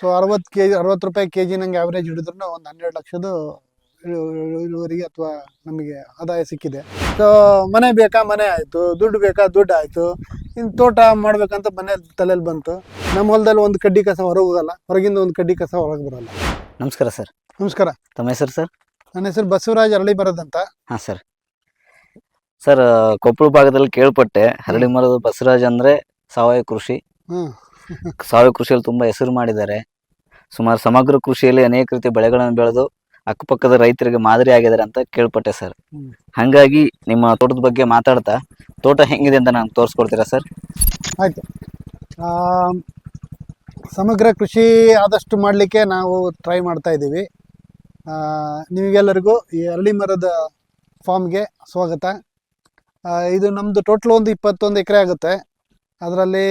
So ಅರವತ್ತು K G ಅರವತ್ತು ರೂಪಾಯಿ ಕೆ ಜಿ ನಂಗೆ ಆವ್ರೇಜ್ ಹಿಡಿದ್ರು ಒಂದು ಹನ್ನೆರಡು ಲಕ್ಷದ ಇಳು- ಇಳು- ಇಳುವರಿಗೆ ಅಥವಾ ನಮಗೆ ಆದಾಯ ಸಿಕ್ಕಿದೆ. ಸೊ ಮನೆ ಬೇಕಾ? ಮನೆ ಆಯಿತು. ದುಡ್ಡು ಬೇಕಾ? ದುಡ್ಡು ಆಯಿತು. ಇನ್ನು ತೋಟ ಮಾಡಬೇಕಂತ ಮನೆ ತಲೆಯಲ್ಲಿ ಬಂತು. ನಮ್ಮ ಹೊಲದಲ್ಲಿ ಒಂದು ಕಡ್ಡಿ ಕಸ ಹೊರಗೆ ಹೋಗಲ್ಲ. ಹೊರಗಿಂದ ಒಂದು ಕಡ್ಡಿ ಕಸ ಹೊರಗೆ ಬರೋಲ್ಲ. ನಮಸ್ಕಾರ ಸರ್. ನಮಸ್ಕಾರ. ತಮ್ಮ ಹೆಸರು ಸರ್? ನನ್ನ ಹೆಸರು ಬಸವರಾಜ್ ಅರಳಿ ಬರೋದಂತ ಹಾಂ ಸರ್. ಸರ್ ಕೊಪ್ಪಳ ಭಾಗದಲ್ಲಿ ಕೇಳ್ಪಟ್ಟೆ. ಹರಳಿ ಮರದ ಬಸವರಾಜ್ ಅಂದರೆ ಸಾವಯವ ಕೃಷಿ. ಹ್ಞೂ ಸಾವಯವ ಕೃಷಿಯಲ್ಲಿ ತುಂಬ ಹೆಸರು ಮಾಡಿದ್ದಾರೆ. ಸುಮಾರು ಸಮಗ್ರ ಕೃಷಿಯಲ್ಲಿ ಅನೇಕ ರೀತಿಯ ಬೆಳೆಗಳನ್ನು ಬೆಳೆದು ಅಕ್ಕಪಕ್ಕದ ರೈತರಿಗೆ ಮಾದರಿ ಆಗಿದ್ದಾರೆ ಅಂತ ಕೇಳ್ಪಟ್ಟೆ ಸರ್. ಹಂಗಾಗಿ ನಿಮ್ಮ ತೋಟದ ಬಗ್ಗೆ ಮಾತಾಡ್ತಾ ತೋಟ ಹೆಂಗಿದೆ ಅಂತ ನಾನು ತೋರಿಸ್ಕೊಡ್ತೀರಾ ಸರ್? ಆಯಿತು. ಸಮಗ್ರ ಕೃಷಿ ಆದಷ್ಟು ಮಾಡಲಿಕ್ಕೆ ನಾವು ಟ್ರೈ ಮಾಡ್ತಾ ಇದ್ದೀವಿ. ನಿಮಗೆಲ್ಲರಿಗೂ ಈ ಅರಳಿ ಮರದ ಫಾರ್ಮ್ಗೆ ಸ್ವಾಗತ. ಇದು ನಮ್ಮದು ಟೋಟಲ್ ಒಂದು ಇಪ್ಪತ್ತೊಂದು ಎಕರೆ ಆಗುತ್ತೆ. ಅದರಲ್ಲಿ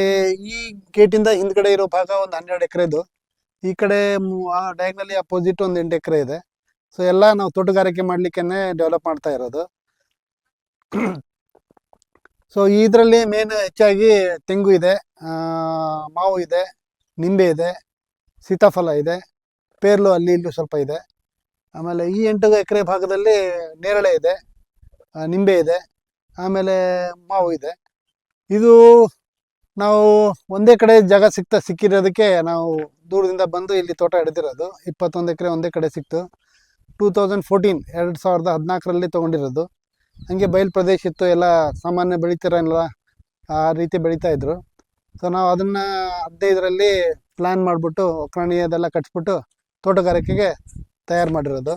ಈ ಗೇಟಿಂದ ಹಿಂದ್ಗಡೆ ಇರೋ ಭಾಗ ಒಂದು ಹನ್ನೆರಡು ಎಕರೆದು ಈ ಕಡೆ ಆ ಡಯಾಗ್ನಲ್ಲಿ ಅಪೋಸಿಟ್ ಒಂದು ಎಂಟು ಎಕರೆ ಇದೆ. ಸೊ ಎಲ್ಲ ನಾವು ತೋಟಗಾರಿಕೆ ಮಾಡ್ಲಿಕ್ಕೆನೆ ಡೆವಲಪ್ ಮಾಡ್ತಾ ಇರೋದು. ಸೊ ಇದರಲ್ಲಿ ಮೇನ್ ಹೆಚ್ಚಾಗಿ ತೆಂಗು ಇದೆ ಮಾವು ಇದೆ, ನಿಂಬೆ ಇದೆ, ಸೀತಾಫಲ ಇದೆ, ಪೇರ್ಲು, ಅಲ್ಲಿ ಇಲ್ಲೂ ಸ್ವಲ್ಪ ಇದೆ. ಆಮೇಲೆ ಈ ಎಂಟು ಎಕರೆ ಭಾಗದಲ್ಲಿ ನೇರಳೆ ಇದೆ ನಿಂಬೆ ಇದೆ, ಆಮೇಲೆ ಮಾವು ಇದೆ. ಇದು ನಾವು ಒಂದೇ ಕಡೆ ಜಾಗ ಸಿಗ್ತಾ ಸಿಕ್ಕಿರೋದಕ್ಕೆ ನಾವು ದೂರದಿಂದ ಬಂದು ಇಲ್ಲಿ ತೋಟ ಹಿಡಿದಿರೋದು. ಇಪ್ಪತ್ತೊಂದು ಎಕರೆ ಒಂದೇ ಕಡೆ ಸಿಕ್ತು. ಟೂ ತೌಸಂಡ್ ಫೋರ್ಟೀನ್ ಎರಡು ಸಾವಿರದ ಹದಿನಾಲ್ಕರಲ್ಲಿ ತೊಗೊಂಡಿರೋದು. ಹಂಗೆ ಬಯಲು ಪ್ರದೇಶ ಇತ್ತು, ಎಲ್ಲ ಸಾಮಾನ್ಯ ಬೆಳಿತಾರಲ್ಲ ಆ ರೀತಿ ಬೆಳೀತಾ ಇದ್ರು. ಸೊ ನಾವು ಅದನ್ನು ಹದಿನೈದರಲ್ಲಿ ಪ್ಲ್ಯಾನ್ ಮಾಡಿಬಿಟ್ಟು ಒಕ್ಕರಣಿ ಅದೆಲ್ಲ ಕಟ್ಸ್ಬಿಟ್ಟು ತೋಟಗಾರಿಕೆಗೆ ತಯಾರು ಮಾಡಿರೋದು.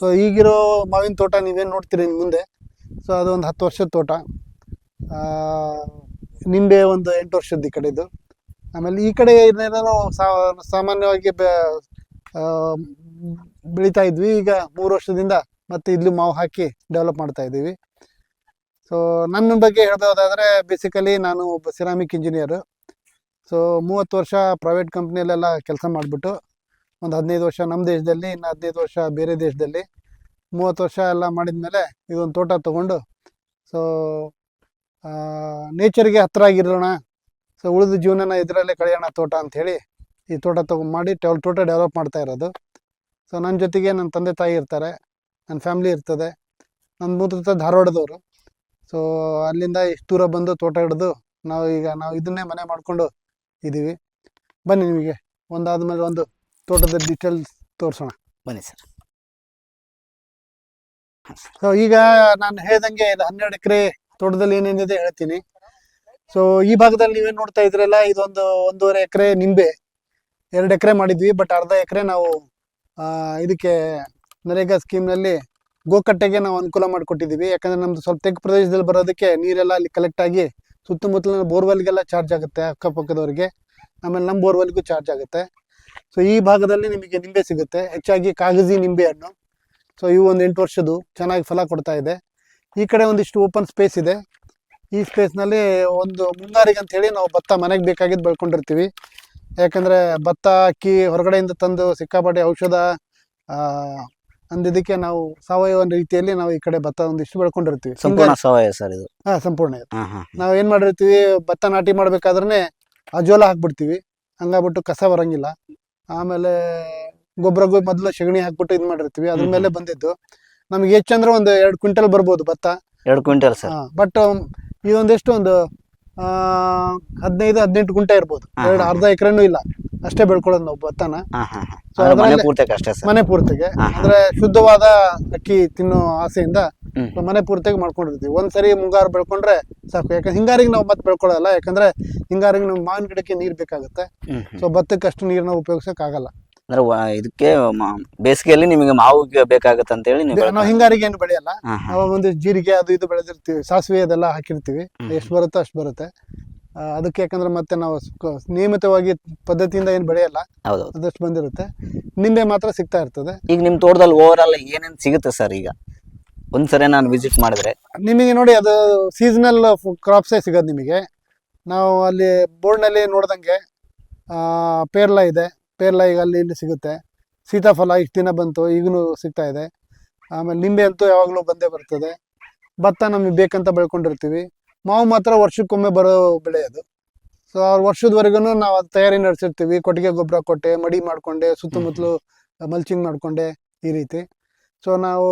ಸೊ ಈಗಿರೋ ಮಾವಿನ ತೋಟ ನೀವೇನು ನೋಡ್ತೀರಿ ಮುಂದೆ? ಸೊ ಅದು ಒಂದು ಹತ್ತು ವರ್ಷದ ತೋಟ. ನಿಂಬೆ ಒಂದು ಎಂಟು ವರ್ಷದ ಈ ಕಡೆದು ಆಮೇಲೆ ಈ ಕಡೆ ಏನೇನೋ ಸಾಮಾನ್ಯವಾಗಿ ಬೆಳೀತಾ ಇದ್ವಿ. ಈಗ ಮೂರು ವರ್ಷದಿಂದ ಮತ್ತೆ ಇಲ್ಲೂ ಮಾವು ಹಾಕಿ ಡೆವಲಪ್ ಮಾಡ್ತಾ ಇದ್ದೀವಿ. ಸೊ ನನ್ನ ಬಗ್ಗೆ ಹೇಳೋದಾದ್ರೆ ಬೇಸಿಕಲಿ ನಾನು ಒಬ್ಬ ಸಿರಾಮಿಕ್ ಇಂಜಿನಿಯರು ಸೊ ಮೂವತ್ತು ವರ್ಷ ಪ್ರೈವೇಟ್ ಕಂಪ್ನಿಯಲ್ಲೆಲ್ಲ ಕೆಲಸ ಮಾಡಿಬಿಟ್ಟು, ಒಂದು ಹದಿನೈದು ವರ್ಷ ನಮ್ಮ ದೇಶದಲ್ಲಿ, ಇನ್ನು ಹದಿನೈದು ವರ್ಷ ಬೇರೆ ದೇಶದಲ್ಲಿ, ಮೂವತ್ತು ವರ್ಷ ಎಲ್ಲ ಮಾಡಿದ ಮೇಲೆ ಇದೊಂದು ತೋಟ ತೊಗೊಂಡು ಸೊ ನೇಚರ್ಗೆ ಹತ್ರ ಆಗಿರೋಣ. ಸೊ ಉಳಿದ ಜೀವನನ ಇದರಲ್ಲೇ ಕಳೆಯೋಣ ತೋಟ ಅಂಥೇಳಿ ಈ ತೋಟ ತಗೊಂಡು ಮಾಡಿ ಟೆವ್ ತೋಟ ಡೆವಲಪ್ ಮಾಡ್ತಾ ಇರೋದು. ಸೊ ನನ್ನ ಜೊತೆಗೆ ನನ್ನ ತಂದೆ ತಾಯಿ ಇರ್ತಾರೆ. ನನ್ನ ಫ್ಯಾಮ್ಲಿ ಇರ್ತದೆ. ನನ್ನ ಮೂತ್ರ ಧಾರವಾಡದವರು. ಸೊ ಅಲ್ಲಿಂದ ಇಷ್ಟು ದೂರ ಬಂದು ತೋಟ ಹಿಡಿದು ನಾವು ಈಗ ನಾವು ಇದನ್ನೇ ಮನೆ ಮಾಡಿಕೊಂಡು ಇದ್ದೀವಿ ಬನ್ನಿ ನಿಮಗೆ. ಒಂದಾದ ಮೇಲೆ ಒಂದು ತೋಟದ ಡಿಟೇಲ್ಸ್ ತೋರಿಸೋಣ. ಬನ್ನಿ ಸರ್. ಸೊ ಈಗ ನಾನು ಹೇಳ್ದಂಗೆ ಇದು ಹನ್ನೆರಡು ಎಕರೆ ತೋಟದಲ್ಲಿ ಏನೇನಿದೆ ಹೇಳ್ತೀನಿ. ಸೊ ಈ ಭಾಗದಲ್ಲಿ ನೀವೇನು ನೋಡ್ತಾ ಇದ್ರಲ್ಲ, ಇದೊಂದು ಒಂದೂವರೆ ಎಕರೆ ನಿಂಬೆ. ಎರಡು ಎಕರೆ ಮಾಡಿದ್ವಿ ಬಟ್ ಅರ್ಧ ಎಕರೆ ನಾವು ಇದಕ್ಕೆ ನರೇಗಾ ಸ್ಕೀಮ್ನಲ್ಲಿ ಗೋಕಟ್ಟೆಗೆ ನಾವು ಅನುಕೂಲ ಮಾಡಿಕೊಟ್ಟಿದ್ದೀವಿ. ಯಾಕಂದ್ರೆ ನಮ್ಮದು ಸ್ವಲ್ಪ ತೆಗ್ಗು ಪ್ರದೇಶದಲ್ಲಿ ಬರೋದಕ್ಕೆ ನೀರೆಲ್ಲ ಅಲ್ಲಿ ಕಲೆಕ್ಟ್ ಆಗಿ ಸುತ್ತಮುತ್ತಲಿನ ಬೋರ್ವೆಲ್ಗೆಲ್ಲ ಚಾರ್ಜ್ ಆಗುತ್ತೆ ಅಕ್ಕಪಕ್ಕದವ್ರಿಗೆ. ಆಮೇಲೆ ನಮ್ಮ ಬೋರ್ವೆಲ್ಗೂ ಚಾರ್ಜ್ ಆಗುತ್ತೆ. ಸೊ ಈ ಭಾಗದಲ್ಲಿ ನಿಮಗೆ ನಿಂಬೆ ಸಿಗುತ್ತೆ. ಹೆಚ್ಚಾಗಿ ಕಾಗಜಿ ನಿಂಬೆ ಹಣ್ಣು ಸೊ ಇವು ಒಂದು ಎಂಟು ವರ್ಷದ್ದು. ಚೆನ್ನಾಗಿ ಫಲ ಕೊಡ್ತಾ ಇದೆ. ಈ ಕಡೆ ಒಂದಿಷ್ಟು ಓಪನ್ ಸ್ಪೇಸ್ ಇದೆ. ಈ ಸ್ಪೇಸ್ನಲ್ಲಿ ಒಂದು ಮುಂಗಾರಿಗೆ ಅಂತ ಹೇಳಿ ನಾವು ಭತ್ತ ಮನೆಗೆ ಬೇಕಾಗಿದ್ದು ಬೆಳ್ಕೊಂಡಿರ್ತೀವಿ. ಯಾಕಂದರೆ ಭತ್ತ ಅಕ್ಕಿ ಹೊರಗಡೆಯಿಂದ ತಂದು ಸಿಕ್ಕಾಪಟ್ಟೆ ಔಷಧ ಆ, ಅಂದಿದ್ದಕ್ಕೆ ನಾವು ಸಾವಯವ ರೀತಿಯಲ್ಲಿ ನಾವು ಈ ಕಡೆ ಭತ್ತ ಒಂದಿಷ್ಟು ಬೆಳ್ಕೊಂಡಿರ್ತೀವಿ. ಸಂಪೂರ್ಣ ಸಾವಯವ ಸರ್ ಇದು. ಹಾಂ ಸಂಪೂರ್ಣ ನಾವು ಏನು ಮಾಡಿರ್ತೀವಿ ಭತ್ತ ನಾಟಿ ಮಾಡ್ಬೇಕಾದ್ರೆ ಅಜೋಲ ಹಾಕ್ಬಿಡ್ತೀವಿ. ಹಂಗಾಗ್ಬಿಟ್ಟು ಕಸ ಬರಂಗಿಲ್ಲ. ಆಮೇಲೆ ಗೊಬ್ಬರ ಮೊದಲು ಸೆಗಣಿ ಹಾಕ್ಬಿಟ್ಟು ಇದು ಮಾಡಿರ್ತೀವಿ. ಅದ್ರ ಮೇಲೆ ಬಂದಿದ್ದು. ನಮಗೆ ಹೆಚ್ಚಂದ್ರೆ ಒಂದು ಎರಡು ಕ್ವಿಂಟಲ್ ಬರ್ಬೋದು ಭತ್ತ. ಎರಡು ಕ್ವಿಂಟಲ್ ಸರ್. ಬಟ್ ಇದೊಂದೆಷ್ಟು ಒಂದು ಆ, ಹದಿನೈದು ಹದಿನೆಂಟು ಗುಂಟೆ ಇರ್ಬೋದು. ಎರಡು ಅರ್ಧ ಎಕರೆನೂ ಇಲ್ಲ. ಅಷ್ಟೇ ಬೆಳ್ಕೊಳ್ಳೋದು ನಾವು ಭತ್ತನ. ಮನೆ ಅದ್ರಲ್ಲೇ- ಪೂರ್ತಿ ಅಷ್ಟೇ ಸರ್. ಮನೆ ಪೂರ್ತಿಗೆ. ಅಂದ್ರೆ ಶುದ್ಧವಾದ ಅಕ್ಕಿ ತಿನ್ನೋ ಆಸೆಯಿಂದ. ಮನೆ ಪೂರ್ತಿಗೆ ಮಾಡ್ಕೊಂಡಿರ್ತೀವಿ. ಒಂದ್ಸರಿ ಮುಂಗಾರು ಬೆಳ್ಕೊಂಡ್ರೆ ಸಾಕು. ಯಾಕಂದ್ರೆ ಹಿಂಗಾರಿಗೆ ನಾವು ಮತ್ತೆ ಬೆಳ್ಕೊಳ್ಳಲ್ಲ. ಯಾಕಂದ್ರೆ ಹಿಂಗಾರಿಗೆ ನಾವು ಮಾವಿನ ಗಿಡಕ್ಕೆ ನೀರು ಬೇಕಾಗುತ್ತೆ. ಸೊ ಭತ್ತಕ್ಕೆ ಅಷ್ಟು ನೀರನ್ನ ಉಪಯೋಗಿಸಕ್ ಆಗಲ್ಲ ಅಂದ್ರೆ ವ- ಇದಕ್ಕೆ ಮ- ಬೇಸಿಗೆಯಲ್ಲಿ ನಿಮಗೆ ಮಾವು ಬೇಕಾಗುತ್ತೆ ಅಂತ ಹೇಳಿ ನೀವು. ಹಿಂಗಾರಿಗೆ ಏನು ಬೆಳೆಯಲ್ಲ. ಹಾ ಹಾ. ನಾವು ಒಂದು ಜೀರಿಗೆ ಅದು ಇದು ಬೆಳೆದಿರ್ತೀವಿ. ಸಾಸಿವೆ ಅದೆಲ್ಲ ಹಾಕಿರ್ತೀವಿ. ಹ್ಮ್. ಎಷ್ಟು ಬರುತ್ತೋ ಅಷ್ಟು ಬರುತ್ತೆ. ಆ, ಅದಕ್ಕೆ ಯಾಕಂದ್ರೆ ಮತ್ತೆ ನಾವು ನಿಯಮಿತವಾಗಿ ಪದ್ಧತಿಯಿಂದ ಏನು ಬೆಳೆಯಲ್ಲ. ಹೌದೌದು. ಅದಷ್ಟು ಬಂದಿರುತ್ತೆ. ನಿಂಬೆ ಮಾತ್ರ ಸಿಗ್ತಾ ಇರ್ತದೆ. ಈಗ ನಿಮ್ಮ ತೋಟದಲ್ಲಿ ಓವರ್ ಆಲ್ ಏನೇನ್ ಸಿಗುತ್ತೆ ಸರ್ ಈಗ? ಒಂದ್ಸರಿ ನಾನು ವಿಸಿಟ್ ಮಾಡಿದ್ರೆ. ನಿಮಗೆ ನೋಡಿ ಅದು ಸೀಸನಲ್ ಕ್ರಾಪ್ಸೇ ಸಿಗೋದು ನಿಮಗೆ. ನಾವು ಅಲ್ಲಿ ಬೋರ್ಡ್ನಲ್ಲಿ ನೋಡ್ದಂಗೆ ಆ, ಪೇರ್ಲ ಇದೆ. ಪೇರ್ಲ ಈಗ ಅಲ್ಲಿ ಇಲ್ಲಿ ಸಿಗುತ್ತೆ. ಸೀತಾಫಲ ಇಷ್ಟು ದಿನ ಬಂತು ಈಗಲೂ ಸಿಗ್ತಾ ಇದೆ. ಆಮೇಲೆ ನಿಂಬೆ ಅಂತೂ ಯಾವಾಗಲೂ ಬಂದೇ ಬರ್ತದೆ. ಭತ್ತ ನಮಗೆ ಬೇಕಂತ ಬೆಳ್ಕೊಂಡಿರ್ತೀವಿ. ಮಾವು ಮಾತ್ರ ವರ್ಷಕ್ಕೊಮ್ಮೆ ಬರೋ ಬೆಳೆ ಅದು. ಸೊ ಅವ್ರ ವರ್ಷದವರೆಗೂ ನಾವು ಅದು ತಯಾರಿ ನಡೆಸಿರ್ತೀವಿ. ಕೊಟ್ಟಿಗೆ ಗೊಬ್ಬರ ಕೊಟ್ಟೆ, ಮಡಿ ಮಾಡಿಕೊಂಡೆ ಸುತ್ತಮುತ್ತಲು ಮಲ್ಚಿಂಗ್ ಮಾಡಿಕೊಂಡೆ ಈ ರೀತಿ. ಸೊ ನಾವು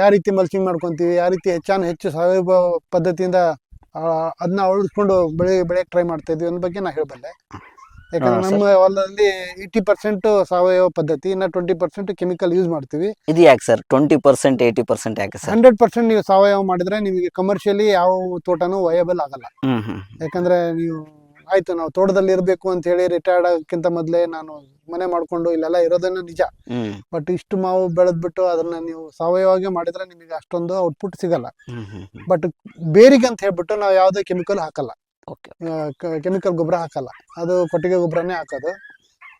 ಯಾವ ರೀತಿ ಮಲ್ಚಿಂಗ್ ಮಾಡ್ಕೊತೀವಿ, ಯಾವ ರೀತಿ ಹೆಚ್ಚಾನ ಹೆಚ್ಚು ಸಾವಯವ ಪದ್ಧತಿಯಿಂದ ಅದನ್ನ ಅಳವಡಿಸ್ಕೊಂಡು ಬೆಳೆ ಬೆಳೆಯಕ್ಕೆ ಟ್ರೈ ಮಾಡ್ತಾ ಇದ್ವಿ ಅನ್ನೋ ಬಗ್ಗೆ ನಾ ಹೇಳಬಲ್ಲೆ. ಯಾಕಂದ್ರೆ ನಮ್ಮ ಹೊಲದಲ್ಲಿ ಏಯ್ಟಿ ಪರ್ಸೆಂಟ್ ಸಾವಯವ ಪದ್ಧತಿ ಇನ್ನ ಟ್ವೆಂಟಿ ಪರ್ಸೆಂಟ್ ಕೆಮಿಕಲ್ ಯೂಸ್ ಮಾಡ್ತೀವಿ. ಇದು ಯಾಕೆ sir? Twenty percent eighty percent ಯಾಕೆ ಸರ್? ಹಂಡ್ರೆಡ್ ಪರ್ಸೆಂಟ್ ನೀವು ಸಾವಯವ ಮಾಡಿದ್ರೆ ನಿಮಗೆ ಕಮರ್ಷಿಯಲಿ ಯಾವ ತೋಟನೂ ವಯಬಲ್ ಆಗಲ್ಲ. ಯಾಕಂದ್ರೆ ನೀವು ಆಯ್ತು ನಾವು ತೋಟದಲ್ಲಿ ಇರಬೇಕು ಅಂತ ಹೇಳಿ ರಿಟೈರ್ಡ್ ಆಗಕ್ಕಿಂತ ಮೊದಲೇ ನಾನು ಮನೆ ಮಾಡ್ಕೊಂಡು ಇಲ್ಲೆಲ್ಲ ಇರೋದನ್ನ ನಿಜ. ಬಟ್ ಇಷ್ಟು ಮಾವು ಬೆಳೆದ್ಬಿಟ್ಟು ಅದನ್ನ ನೀವು ಸಾವಯವಾಗಿ ಮಾಡಿದ್ರೆ ನಿಮಗೆ ಅಷ್ಟೊಂದು ಔಟ್ಪುಟ್ ಸಿಗಲ್ಲ. ಬಟ್ ಬೇರಿಗೆ ಅಂತ ಹೇಳ್ಬಿಟ್ಟು ನಾವು ಯಾವುದೇ ಕೆಮಿಕಲ್ ಹಾಕಲ್ಲ. ಕೆಮಿಕಲ್ ಗೊಬ್ಬರ ಹಾಕಲ್ಲ. ಅದು ಕೊಟ್ಟಿಗೆ ಗೊಬ್ಬರನೇ ಹಾಕೋದು.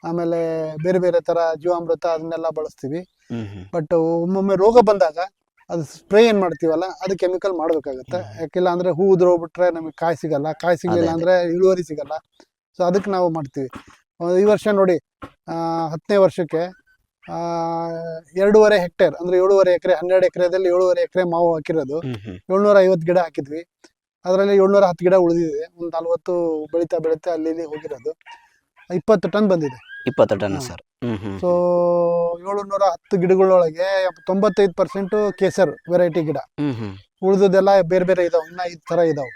ಆಮೇಲೆ ಬೇರೆ ಬೇರೆ ತರ ಜೀವಾಮೃತ ಅದನ್ನೆಲ್ಲ ಬಳಸ್ತೀವಿ. ಬಟ್ ಒಮ್ಮೊಮ್ಮೆ ರೋಗ ಬಂದಾಗ ಅದು ಸ್ಪ್ರೇ ಏನ್ ಮಾಡ್ತೀವಲ್ಲ ಅದು ಕೆಮಿಕಲ್ ಮಾಡ್ಬೇಕಾಗತ್ತೆ. ಯಾಕಿಲ್ಲ ಅಂದ್ರೆ ಹೂ ಉದ್ರೋಗ್ಬಿಟ್ರೆ ನಮಗೆ ಕಾಯಿ ಸಿಗಲ್ಲ ಕಾಯಿ ಸಿಗಲಿಲ್ಲ ಅಂದ್ರೆ ಇಳುವರಿ ಸಿಗಲ್ಲ. ಸೊ ಅದಕ್ಕೆ ನಾವು ಮಾಡ್ತೀವಿ. ಈ ವರ್ಷ ನೋಡಿ ಹತ್ತನೇ ವರ್ಷಕ್ಕೆ ಆ, ಎರಡೂವರೆ ಹೆಕ್ಟೇರ್ ಅಂದ್ರೆ ಏಳುವರೆ ಎಕರೆ ಹನ್ನೆರಡು ಎಕರೆದಲ್ಲಿ ಏಳುವರೆ ಎಕರೆ ಮಾವು ಹಾಕಿರೋದು. ಏಳ್ನೂರ ಐವತ್ತು ಗಿಡ ಹಾಕಿದ್ವಿ. ಅದರಲ್ಲಿ ಏಳ್ನೂರ ಹತ್ತು ಗಿಡ ಉಳಿದಿದೆ. ಒಂದು ನಲ್ವತ್ತು ಬೆಳೀತಾ ಬೆಳೀತಾ ಅಲ್ಲಿ ಇಲ್ಲಿ ಹೋಗಿರೋದು. ಇಪ್ಪತ್ತು ಟನ್ ಬಂದಿದೆ. ಇಪ್ಪತ್ತು ಟನ್ ಸರ್. ಸೊ ಏಳುನೂರ ಹತ್ತು ಗಿಡಗಳೊಳಗೆ ತೊಂಬತ್ತೈದು ಪರ್ಸೆಂಟ್ ಕೇಸರ್ ವೆರೈಟಿ ಗಿಡ. ಉಳಿದದೆಲ್ಲ ಬೇರೆ ಬೇರೆ ಇದಾವೆ. ಇನ್ನ ಐದು ತರ ಇದಾವೆ.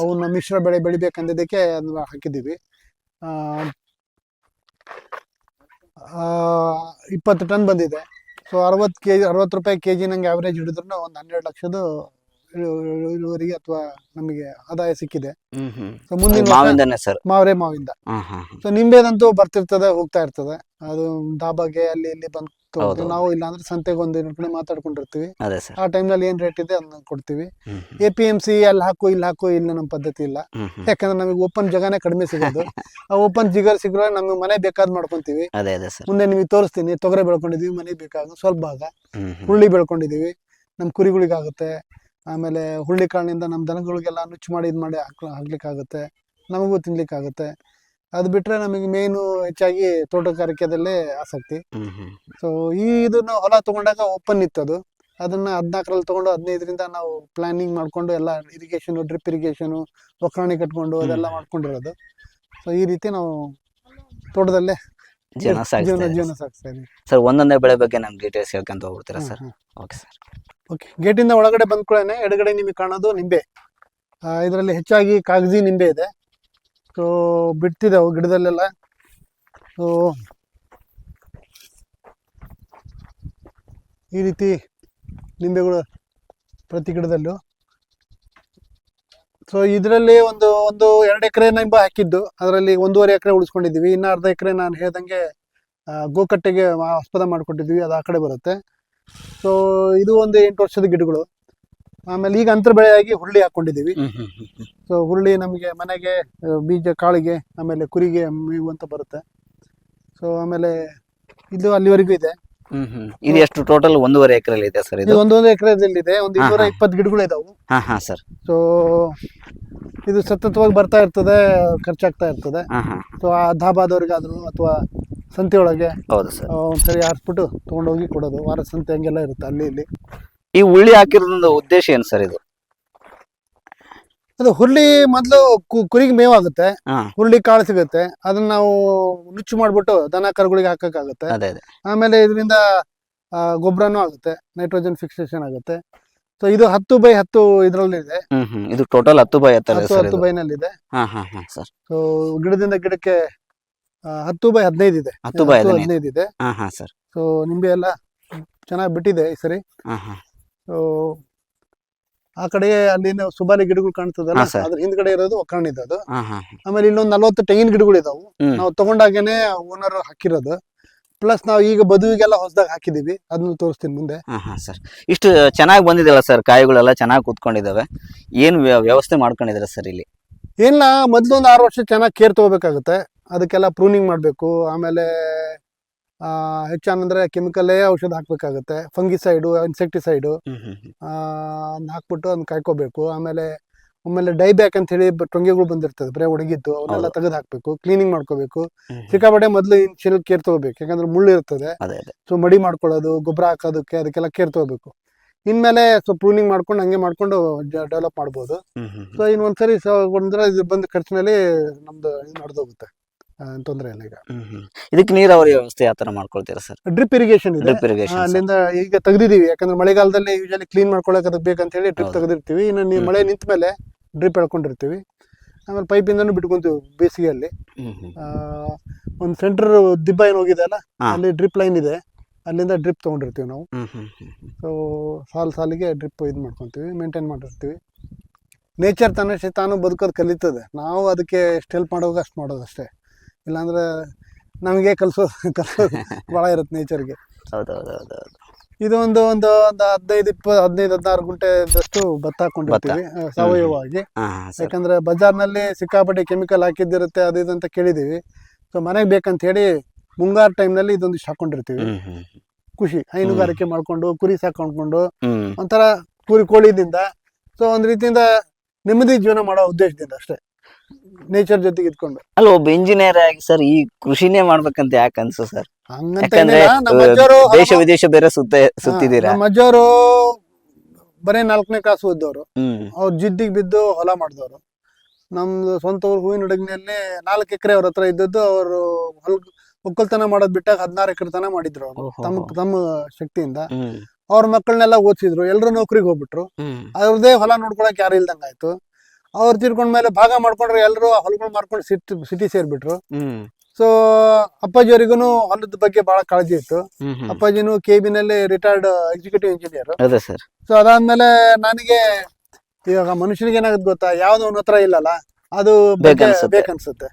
ಅವನ್ನ ಮಿಶ್ರ ಬೆಳೆ ಬೆಳಿಬೇಕಂದಿದ್ದಕ್ಕೆ ಅದನ್ನ ಹಾಕಿದ್ದೀವಿ. ಇಪ್ಪತ್ತು ಟನ್ ಬಂದಿದೆ. ಸೊ ಅರವತ್ತು ಕೆ ಜಿ ಅರವತ್ತು ರೂಪಾಯಿ ಕೆ ಜಿ ನಂಗೆ ಆವ್ರೇಜ್ ಹಿಡಿದ್ರು ಒಂದು ಹನ್ನೆರಡು ಲಕ್ಷದ ಇಳುವರಿಗೆ ಅಥವಾ ನಮಗೆ ಆದಾಯ ಸಿಕ್ಕಿದೆ. ಮುಂದಿನ ವರ್ಷ ಮಾವಿಂದನೇ ಸರ್. ಮಾವ್ರೆ ಮಾವಿಂದ. ಹಾ ಹಾ ಹಾ. ಸೊ ನಿಂಬೆದಂತೂ ಬರ್ತಿರ್ತದೆ ಹೋಗ್ತಾ ಇರ್ತದೆ. ಅದು ದಾಬಾಗೆ ಅಲ್ಲಿ ಇಲ್ಲಿ ಬಂದು ಹೌದು. ನಾವು ಇಲ್ಲ ಅಂದ್ರೆ ಸಂತೆಗೆ ಒಂದು ಕಡೆ ಮಾತಾಡ್ಕೊಂಡಿರ್ತೀವಿ. ಅದೇ ಸರ್. ಆ ಟೈಮ್ನಲ್ಲಿ ಏನ್ ರೇಟ್ ಇದೆ ಅದನ್ನ ಕೊಡ್ತೀವಿ. ಹ್ಮ್ ಹ್ಮ್. ಎ ಪಿ ಎಂ ಸಿ ಅಲ್ಲಿ ಹಾಕು ಇಲ್ಲಿ ಹಾಕು ಇಲ್ಲ ನಮ್ಮ ಪದ್ಧತಿ ಇಲ್ಲ. ಹ್ಮ್ ಹ್ಮ್. ಯಾಕಂದ್ರೆ ನಮಗೆ ಓಪನ್ ಜಾಗನೇ ಕಡಿಮೆ ಸಿಗೋದು. ಆ ಓಪನ್ ಜಿಗರ್ ಸಿಗ್ರೆ ನಮಗೆ ಮನೆ ಬೇಕಾದ್ ಮಾಡ್ಕೊಂತೀವಿ. ಅದೇ ಅದೇ ಸರ್. ಮುಂದೆ ನಿಮಗೆ ತೋರಿಸ್ತೀನಿ ತೊಗರೆ ಬೆಳ್ಕೊಂಡಿದೀವಿ ಮನೆ ಬೇಕಾಗ ಸ್ವಲ್ಪ ಭಾಗ. ಹ್ಮ್ ಹ್ಮ್. ಹುರುಳಿ ಬೆಳ್ಕೊಂಡಿದೀವಿ ನಮ್ಮ ಕುರಿಗಳಿಗಾಗುತ್ತೆ. ಆಮೇಲೆ ಹುರುಳಿ ಕಾಳಿನಿಂದ ನಮ್ಮ ದನಗಳಿಗೆಲ್ಲ ನುಚ್ಚು ಮಾಡಿ ಇದು ಮಾಡಿ ಹಾಕ್ ಹಾಕ್ಲಿಕ್ಕಾಗುತ್ತೆ ನಮಗೂ ತಿನ್ಲಿಕ್ಕಾಗುತ್ತೆ. ಅದು ಬಿಟ್ರೆ ನಮಗೆ ಮೇನು ಹೆಚ್ಚಾಗಿ ತೋಟಗಾರಿಕೆದಲ್ಲೇ ಆಸಕ್ತಿ. ಸೊ ಈ ಇದನ್ನ ಹೊಲ ತಗೊಂಡಾಗ ಓಪನ್ ಇತ್ತು ಅದು. ಅದನ್ನ ಹದಿನಾಲ್ಕರಲ್ಲಿ ತಗೊಂಡು ಹದಿನೈದರಿಂದ ನಾವು ಪ್ಲಾನಿಂಗ್ ಮಾಡ್ಕೊಂಡು ಎಲ್ಲ ಇರಿಗೇಷನ್ ಡ್ರಿಪ್ ಇರಿಗೇಷನ್ ಒಕ್ಕರಣೆ ಕಟ್ಕೊಂಡು ಅದೆಲ್ಲ ಮಾಡ್ಕೊಂಡಿರೋದು. ಸೊ ಈ ರೀತಿ ನಾವು ತೋಟದಲ್ಲೇ ಜೀವನ ಸಾಗಿಸ್ತಾ ಸರ್ ಒಂದೊಂದೇ ಬೆಳೆ ಬಗ್ಗೆ ನಮ್ಗೆ ಡೀಟೇಲ್ಸ್ ಹೇಳ್ಕೊಂತ ಹೋಗ್ಬಿಡ್ತೀರಾ ಸರ್? Okay sir. ಓಕೆ ಗೇಟಿಂದ ಒಳಗಡೆ ಬಂದ ಎಡಗಡೆ ನಿಮಗೆ ಕಾಣೋದು ನಿಂಬೆ. ಇದರಲ್ಲಿ ಹೆಚ್ಚಾಗಿ ಕಾಗಜಿ ನಿಂಬೆ ಇದೆ. ಸೊ ಬಿಡ್ತಿದ್ದಾವೆ ಗಿಡದಲ್ಲೆಲ್ಲ. ಸೊ ಈ ರೀತಿ ನಿಂಬೆಗಳು ಪ್ರತಿ ಗಿಡದಲ್ಲೂ. ಸೊ ಇದರಲ್ಲಿ ಒಂದು ಒಂದು ಎರಡು ಎಕರೆ ನಿಂಬೆ ಹಾಕಿದ್ದು. ಅದರಲ್ಲಿ ಒಂದೂವರೆ ಎಕರೆ ಉಳಿಸ್ಕೊಂಡಿದ್ದೀವಿ. ಇನ್ನು ಅರ್ಧ ಎಕರೆ ನಾನು ಹೇಳ್ದಂಗೆ ಗೋಕಟ್ಟೆಗೆ ಆಸ್ಪದ ಮಾಡಿಕೊಟ್ಟಿದ್ವಿ ಅದು ಆ ಕಡೆ ಬರುತ್ತೆ. ಸೊ ಇದು ಒಂದು ಎಂಟು ವರ್ಷದ ಗಿಡಗಳು. ಆಮೇಲೆ ಈಗ ಅಂತರ ಬೆಳೆಯಾಗಿ ಹುರುಳಿ ಹಾಕೊಂಡಿದ್ದೀವಿ. ಸೊ ಹುರುಳಿ ನಮಗೆ ಮನೆಗೆ ಬೀಜ ಕಾಳಿಗೆ ಆಮೇಲೆ ಕುರಿಗೆ ಮೇವು ಅಂತ ಬರುತ್ತೆ. ಸೊ ಆಮೇಲೆ ಇದು ಅಲ್ಲಿವರೆಗೂ ಇದೆ. ಇದು ಎಷ್ಟು ಟೋಟಲ್ ಒಂದೂವರೆ ಎಕರೆ ಇದೆ ಸರ್ ಇದು? ಒಂದೊಂದು ಒಂದೊಂದು ಎಕರೆದಲ್ಲಿದೆ. ಒಂದು ಇನ್ನೂರ. ಇಪ್ಪತ್ತು ಗಿಡಗಳು ಇದಾವೆ. ಹಾ ಹಾ ಸರ್. ಸೊ ಇದು ಸತತವಾಗಿ ಬರ್ತಾ ಇರ್ತದೆ ಖರ್ಚಾಗ್ತಾ ಇರ್ತದೆ. ಸೊ ಆ ಧಾಬಾದವ್ರಿಗಾದ್ರು ಅಥವಾ ಸಂತೆ ಒಳಗೆ ಹೌದು ಸರ್. ಒಂದ್ಸರಿ ಹಾಕ್ಬಿಟ್ಟು ತಗೊಂಡೋಗಿ ಕೊಡೋದು. ವಾರ ಸಂತೆ ಹಂಗೆಲ್ಲ ಇರುತ್ತೆ ಅಲ್ಲಿ ಇಲ್ಲಿ. ಈ ಉಳ್ಳಿ ಹಾಕಿರೋದ್ರಿಂದ ಉದ್ದೇಶ ಏನು ಸರ್ ಇದು? ಅದು ಹುರುಳಿ ಮೊದಲು ಕುರಿಗೆ ಮೇವಾಗುತ್ತೆ. ಹಾ. ಹುರುಳಿ ಕಾಳು ಸಿಗುತ್ತೆ. ಅದನ್ನ ನಾವು ನುಚ್ಚು ಮಾಡ್ಬಿಟ್ಟು ದನ ಕರುಗಳಿಗೆ ಹಾಕಕ್ಕಾಗುತ್ತೆ. ಅದೇ ಅದೇ. ಆಮೇಲೆ ಇದರಿಂದ ಗೊಬ್ಬರನೂ ಆಗುತ್ತೆ. ನೈಟ್ರೋಜನ್ ಫಿಕ್ಸೇಷನ್ ಆಗುತ್ತೆ. ಸೊ ಇದು ಹತ್ತು ಬೈ ಹತ್ತು ಇದರಲ್ಲಿದೆ. ಹ್ಮ್ ಹ್ಮ್. ಇದು ಟೋಟಲ್ ಹತ್ತು ಬೈ ಹತ್ತು ಸರ್ ಹತ್ತು ಇದು? ಬೈನಲ್ಲಿದೆ. ಹಾ ಹಾ ಹಾ ಸರ್. ಸೊ ಗಿಡದಿಂದ ಗಿಡಕ್ಕೆ ಹತ್ತು ಬೈ ಹದಿನೈದು ಇದೆ. ಹತ್ತು ಬೈ ಹದಿನೈದು. ಇದೆ. ಹಾ ಹಾ ಸರ್. ಸೊ ನಿಂಬೆ ಎಲ್ಲ ಚೆನ್ನಾಗಿ ಬಿಟ್ಟಿದೆ ಈ ಸರಿ. ಸೊ ಆ ಕಡೆ ಅಲ್ಲಿನ ಸುಬಾರಿ ಗಿಡಗಳು ಕಾಣ್ತದಲ್ಲ. ಅದ್ರ ಹಿಂದ್ಗಡೆ ಇರೋದು ಒಕ್ಕಣಿದೆ ಅದು. ಆಮೇಲೆ ಇಲ್ಲೊಂದು ನಲ್ವತ್ತು ತೆಂಗಿನ ಗಿಡಗಳು ಇದಾವು. ನಾವು ತಗೊಂಡಾಗೇನೆ ಓನರ್ ಹಾಕಿರೋದು. ಪ್ಲಸ್ ನಾವು ಈಗ ಬದುವಿಗೆಲ್ಲ ಹೊಸದಾಗ ಹಾಕಿದೀವಿ. ಅದನ್ನು ತೋರಿಸ್ತೀನಿ ಮುಂದೆ. ಸರ್. ಇಷ್ಟು ಚೆನ್ನಾಗಿ ಬಂದಿದೆಯಲ್ಲ ಸರ್ ಕಾಯಿಗಳೆಲ್ಲ ಚೆನ್ನಾಗಿ ಕೂತ್ಕೊಂಡಿದ್ದಾವೆ ಏನು ವ್ಯ- ವ್ಯವಸ್ಥೆ ಮಾಡ್ಕೊಂಡಿದ್ದೀರಾ ಸರ್ ಇಲ್ಲಿ? ಏನಿಲ್ಲ ಮೊದಲೊಂದು ಒಂದು ಆರು ವರ್ಷ ಚೆನ್ನಾಗಿ ಕೇರ್ ತಗೋಬೇಕಾಗುತ್ತೆ. ಅದಕ್ಕೆಲ್ಲ ಪ್ರೂನಿಂಗ್ ಮಾಡಬೇಕು. ಆಮೇಲೆ ಹೆಚ್ಚಾನಂದ್ರೆ ಕೆಮಿಕಲ್ಲೇ ಔಷಧ ಹಾಕ್ಬೇಕಾಗುತ್ತೆ. Fungicide insecticide. ಅದನ್ನ ಹಾಕ್ಬಿಟ್ಟು ಅದನ್ನ ಕಾಯ್ಕೋಬೇಕು. ಆಮೇಲೆ ಆಮೇಲೆ ಡೈಬ್ಯಾಕ್ ಅಂತ ಹೇಳಿ ಟೊಂಗೆಗಳು ಬಂದಿರ್ತದೆ. ಬರೀ ಒಣಗಿದ್ದು ಅವನ್ನೆಲ್ಲ. ತೆಗೆದು ಹಾಕ್ಬೇಕು. ಕ್ಲೀನಿಂಗ್ ಮಾಡ್ಕೋಬೇಕು. ಸಿಕ್ಕಾಪಟ್ಟೆ ಮೊದಲು ಇನ್ಶಿಯಲ್ ಕೇರ್ ತಗೋಬೇಕು. ಯಾಕಂದ್ರೆ ಮುಳ್ಳು ಇರ್ತದೆ. ಸೊ ಮಡಿ ಮಾಡ್ಕೊಳ್ಳೋದು ಗೊಬ್ಬರ ಹಾಕೋದಕ್ಕೆ ಅದಕ್ಕೆಲ್ಲ ಕೇರ್ ತಗೋಬೇಕು. ಇನ್ಮೇಲೆ ಸ್ವಲ್ಪ ಪ್ರೂನಿಂಗ್ ಮಾಡ್ಕೊಂಡು ಹಂಗೆ ಮಾಡ್ಕೊಂಡು ಡೆವಲಪ್ ಮಾಡ್ಬೋದು. ಸೊ ಇನ್ನೊಂದ್ಸರಿ ಸೊ ಒಂದ್ರ ಇದು ಬಂದ ಖರ್ಚಿನಲ್ಲಿ ನಮ್ದು ಇದು ನಡೆದೋಗುತ್ತೆ. ತೊಂದರೆ ಇಲ್ಲ ಈಗ. ಇದಕ್ಕೆ ನೀರಾವರಿ ವ್ಯವಸ್ಥೆ ಯಾವ ತರ ಮಾಡ್ಕೊಳ್ತೀರಾ ಸರ್? ಡ್ರಿಪ್ ಇರಿಗೇಷನ್ ಇದೆ. ಡ್ರಿಪ್ ಇರಿಗೇಷನ್ ಅಲ್ಲಿಂದ ಈಗ ತೆಗ್ದಿದೀವಿ ಯಾಕಂದ್ರೆ ಮಳೆಗಾಲದಲ್ಲಿ ಯೂಶಲಿ ಕ್ಲೀನ್ ಮಾಡ್ಕೊಳಕ್ ಅದಕ್ಕೆ ಬೇಕಂತ ಹೇಳಿ ಡ್ರಿಪ್. ತೆಗೆದಿರ್ತೀವಿ. ಇನ್ನು ನೀವು ಮಳೆ ನಿಂತ ಮೇಲೆ ಡ್ರಿಪ್ ಎಳ್ಕೊಂಡಿರ್ತೀವಿ ಆಮೇಲೆ ಪೈಪಿಂದನೂ ಬಿಟ್ಕೊಂತೀವಿ ಬೇಸಿಗೆಯಲ್ಲಿ. ಒಂದು ಸೆಂಟರ್ ದಿಬ್ಬ ಏನು ಹೋಗಿದೆ ಅಲ್ಲ ಅಲ್ಲಿ ಡ್ರಿಪ್ ಲೈನ್ ಇದೆ. ಅಲ್ಲಿಂದ ಡ್ರಿಪ್ ತೊಗೊಂಡಿರ್ತೀವಿ ನಾವು. ಸೊ ಸಾಲು ಸಾಲಿಗೆ ಡ್ರಿಪ್ ಇದು ಮಾಡ್ಕೊತೀವಿ ಮೇಂಟೈನ್ ಮಾಡಿರ್ತೀವಿ. ನೇಚರ್ ತನ್ನಷ್ಟೇ ತಾನು ಬದುಕೋದು ಕಲಿತದೆ. ನಾವು ಅದಕ್ಕೆ ಎಷ್ಟು ಹೆಲ್ಪ್ ಮಾಡೋವಾಗ ಅಷ್ಟು ಮಾಡೋದು ಅಷ್ಟೇ ಇಲ್ಲಾಂದ್ರೆ ನಮಗೆ ಕಲಿಸೋ ಕಲಿಸೋ ಭಾಳ ಇರುತ್ತೆ ನೇಚರ್ಗೆ ಇದು ಒಂದು ಒಂದು ಒಂದು ಹದಿನೈದು ಇಪ್ಪತ್ತು ಹದಿನೈದು ಹದಿನಾರು ಗುಂಟೆದಷ್ಟು ಭತ್ತ ಹಾಕೊಂಡಿರ್ತೀವಿ ಸಾವಯವವಾಗಿ. ಯಾಕಂದ್ರೆ ಬಜಾರ್ನಲ್ಲಿ ಸಿಕ್ಕಾಪಟ್ಟೆ ಕೆಮಿಕಲ್ ಹಾಕಿದ್ದಿರುತ್ತೆ ಅದು ಇದು ಅಂತ ಕೇಳಿದೀವಿ. ಸೊ ಮನೆಗೆ ಬೇಕಂತ ಹೇಳಿ ಮುಂಗಾರು ಟೈಮ್ನಲ್ಲಿ ಇದೊಂದಿಷ್ಟು ಹಾಕೊಂಡಿರ್ತೀವಿ. ಖುಷಿ ಹೈನುಗಾರಿಕೆ ಮಾಡ್ಕೊಂಡು ಕುರಿ ಸಾಕೊಂಡ್ಕೊಂಡು ಒಂಥರ ಕುರಿ ಕೋಳಿದಿಂದ. ಸೊ ಒಂದ್ ರೀತಿಯಿಂದ ನೆಮ್ಮದಿ ಜೀವನ ಮಾಡೋ ಉದ್ದೇಶದಿಂದ ಅಷ್ಟೇ. ನೇಚರ್ ಜೊತೆಗೆ ಇದ್ಕೊಂಡು ಅಲ್ಲ ಒಬ್ಬ ಇಂಜಿನಿಯರ್ ಆಗಿ ಸರ್ ಈ ಕೃಷಿನೇ ಮಾಡ್ಬೇಕಂತ ಯಾಕೆ ಅನ್ಸು ಸರ್ ಹಂಗಂತ ಯಾಕಂದ್ರೆ ಏನಿಲ್ಲ ನಮ್ಮ ದೇಶ ವಿದೇಶ ಬೇರೆ ಸುತ್ತ ಸುತ್ತಿದ್ದೀರಾ? ನಮ್ಮ ಬರೀ ನಾಲ್ಕನೇ ಕ್ಲಾಸ್ ಓದ್ದವ್ರು. ಹ್ಮ್. ಅವ್ರು ಜಿದ್ದಿಗೆ ಬಿದ್ದು ಹೊಲ ಮಾಡಿದವರು. ನಮ್ದು ಸ್ವಂತ ಊರು ಹೂವಿನ ಹಡಗ್ನಲ್ಲಿ ನಾಲ್ಕು ಎಕರೆ ಅವ್ರ ಹತ್ರ ಇದ್ದದ್ದು ಅವರು ಹೊಲ ಒಕ್ಕಲ್ತನ ಮಾಡೋದ್ ಬಿಟ್ಟಾಗ ಹದಿನಾರು ಎಕರೆ ತನ ಮಾಡಿದ್ರು ಅವರು. ಓಹೋ. ತಮ್ಮ ತಮ್ಮ ಶಕ್ತಿಯಿಂದ. ಹ್ಮ್. ಅವ್ರ ಮಕ್ಕಳನ್ನೆಲ್ಲ ಓದಿಸಿದ್ರು ಎಲ್ಲರೂ ನೌಕರಿಗೆ ಹೋಗ್ಬಿಟ್ರು. ಹ್ಮ್. ಅವ್ರದೇ ಹೊಲ ನೋಡ್ಕೊಳಕ್ ಯಾರು ಇಲ್ದಂಗ ಆಯ್ತು ಅವ್ರು ತೀರ್ಕೊಂಡ್ಮೇಲೆ ಭಾಗ ಮಾಡ್ಕೊಂಡ್ರೆ ಎಲ್ಲರೂ ಹೊಲಗಳು ಮಾಡ್ಕೊಂಡು ಸಿಟಿ ಸಿಟಿ ಸೇರ್ಬಿಟ್ರು. ಸೊ ಅಪ್ಪಾಜಿಯವರಿಗೂ ಹೊಲದ ಬಗ್ಗೆ ಬಹಳ ಕಾಳಜಿ ಇತ್ತು. ಅಪ್ಪಾಜಿನೂ ಕೆ ಬಿನಲ್ಲಿ ರಿಟೈರ್ಡ್ ಎಕ್ಸಿಕ್ಯೂಟಿವ್ ಇಂಜಿನಿಯರ್ ಸೊ ಅದಾದ್ಮೇಲೆ ನನಗೆ ಇವಾಗ ಮನುಷ್ಯನಿಗೆ ಏನಾಗುತ್ತೆ ಗೊತ್ತಾ? ಯಾವ್ದು ಅವನ ಹತ್ರ ಇಲ್ಲಲ್ಲ? ಅದು ಬೇಕನ್ಸುತ್ತೆ.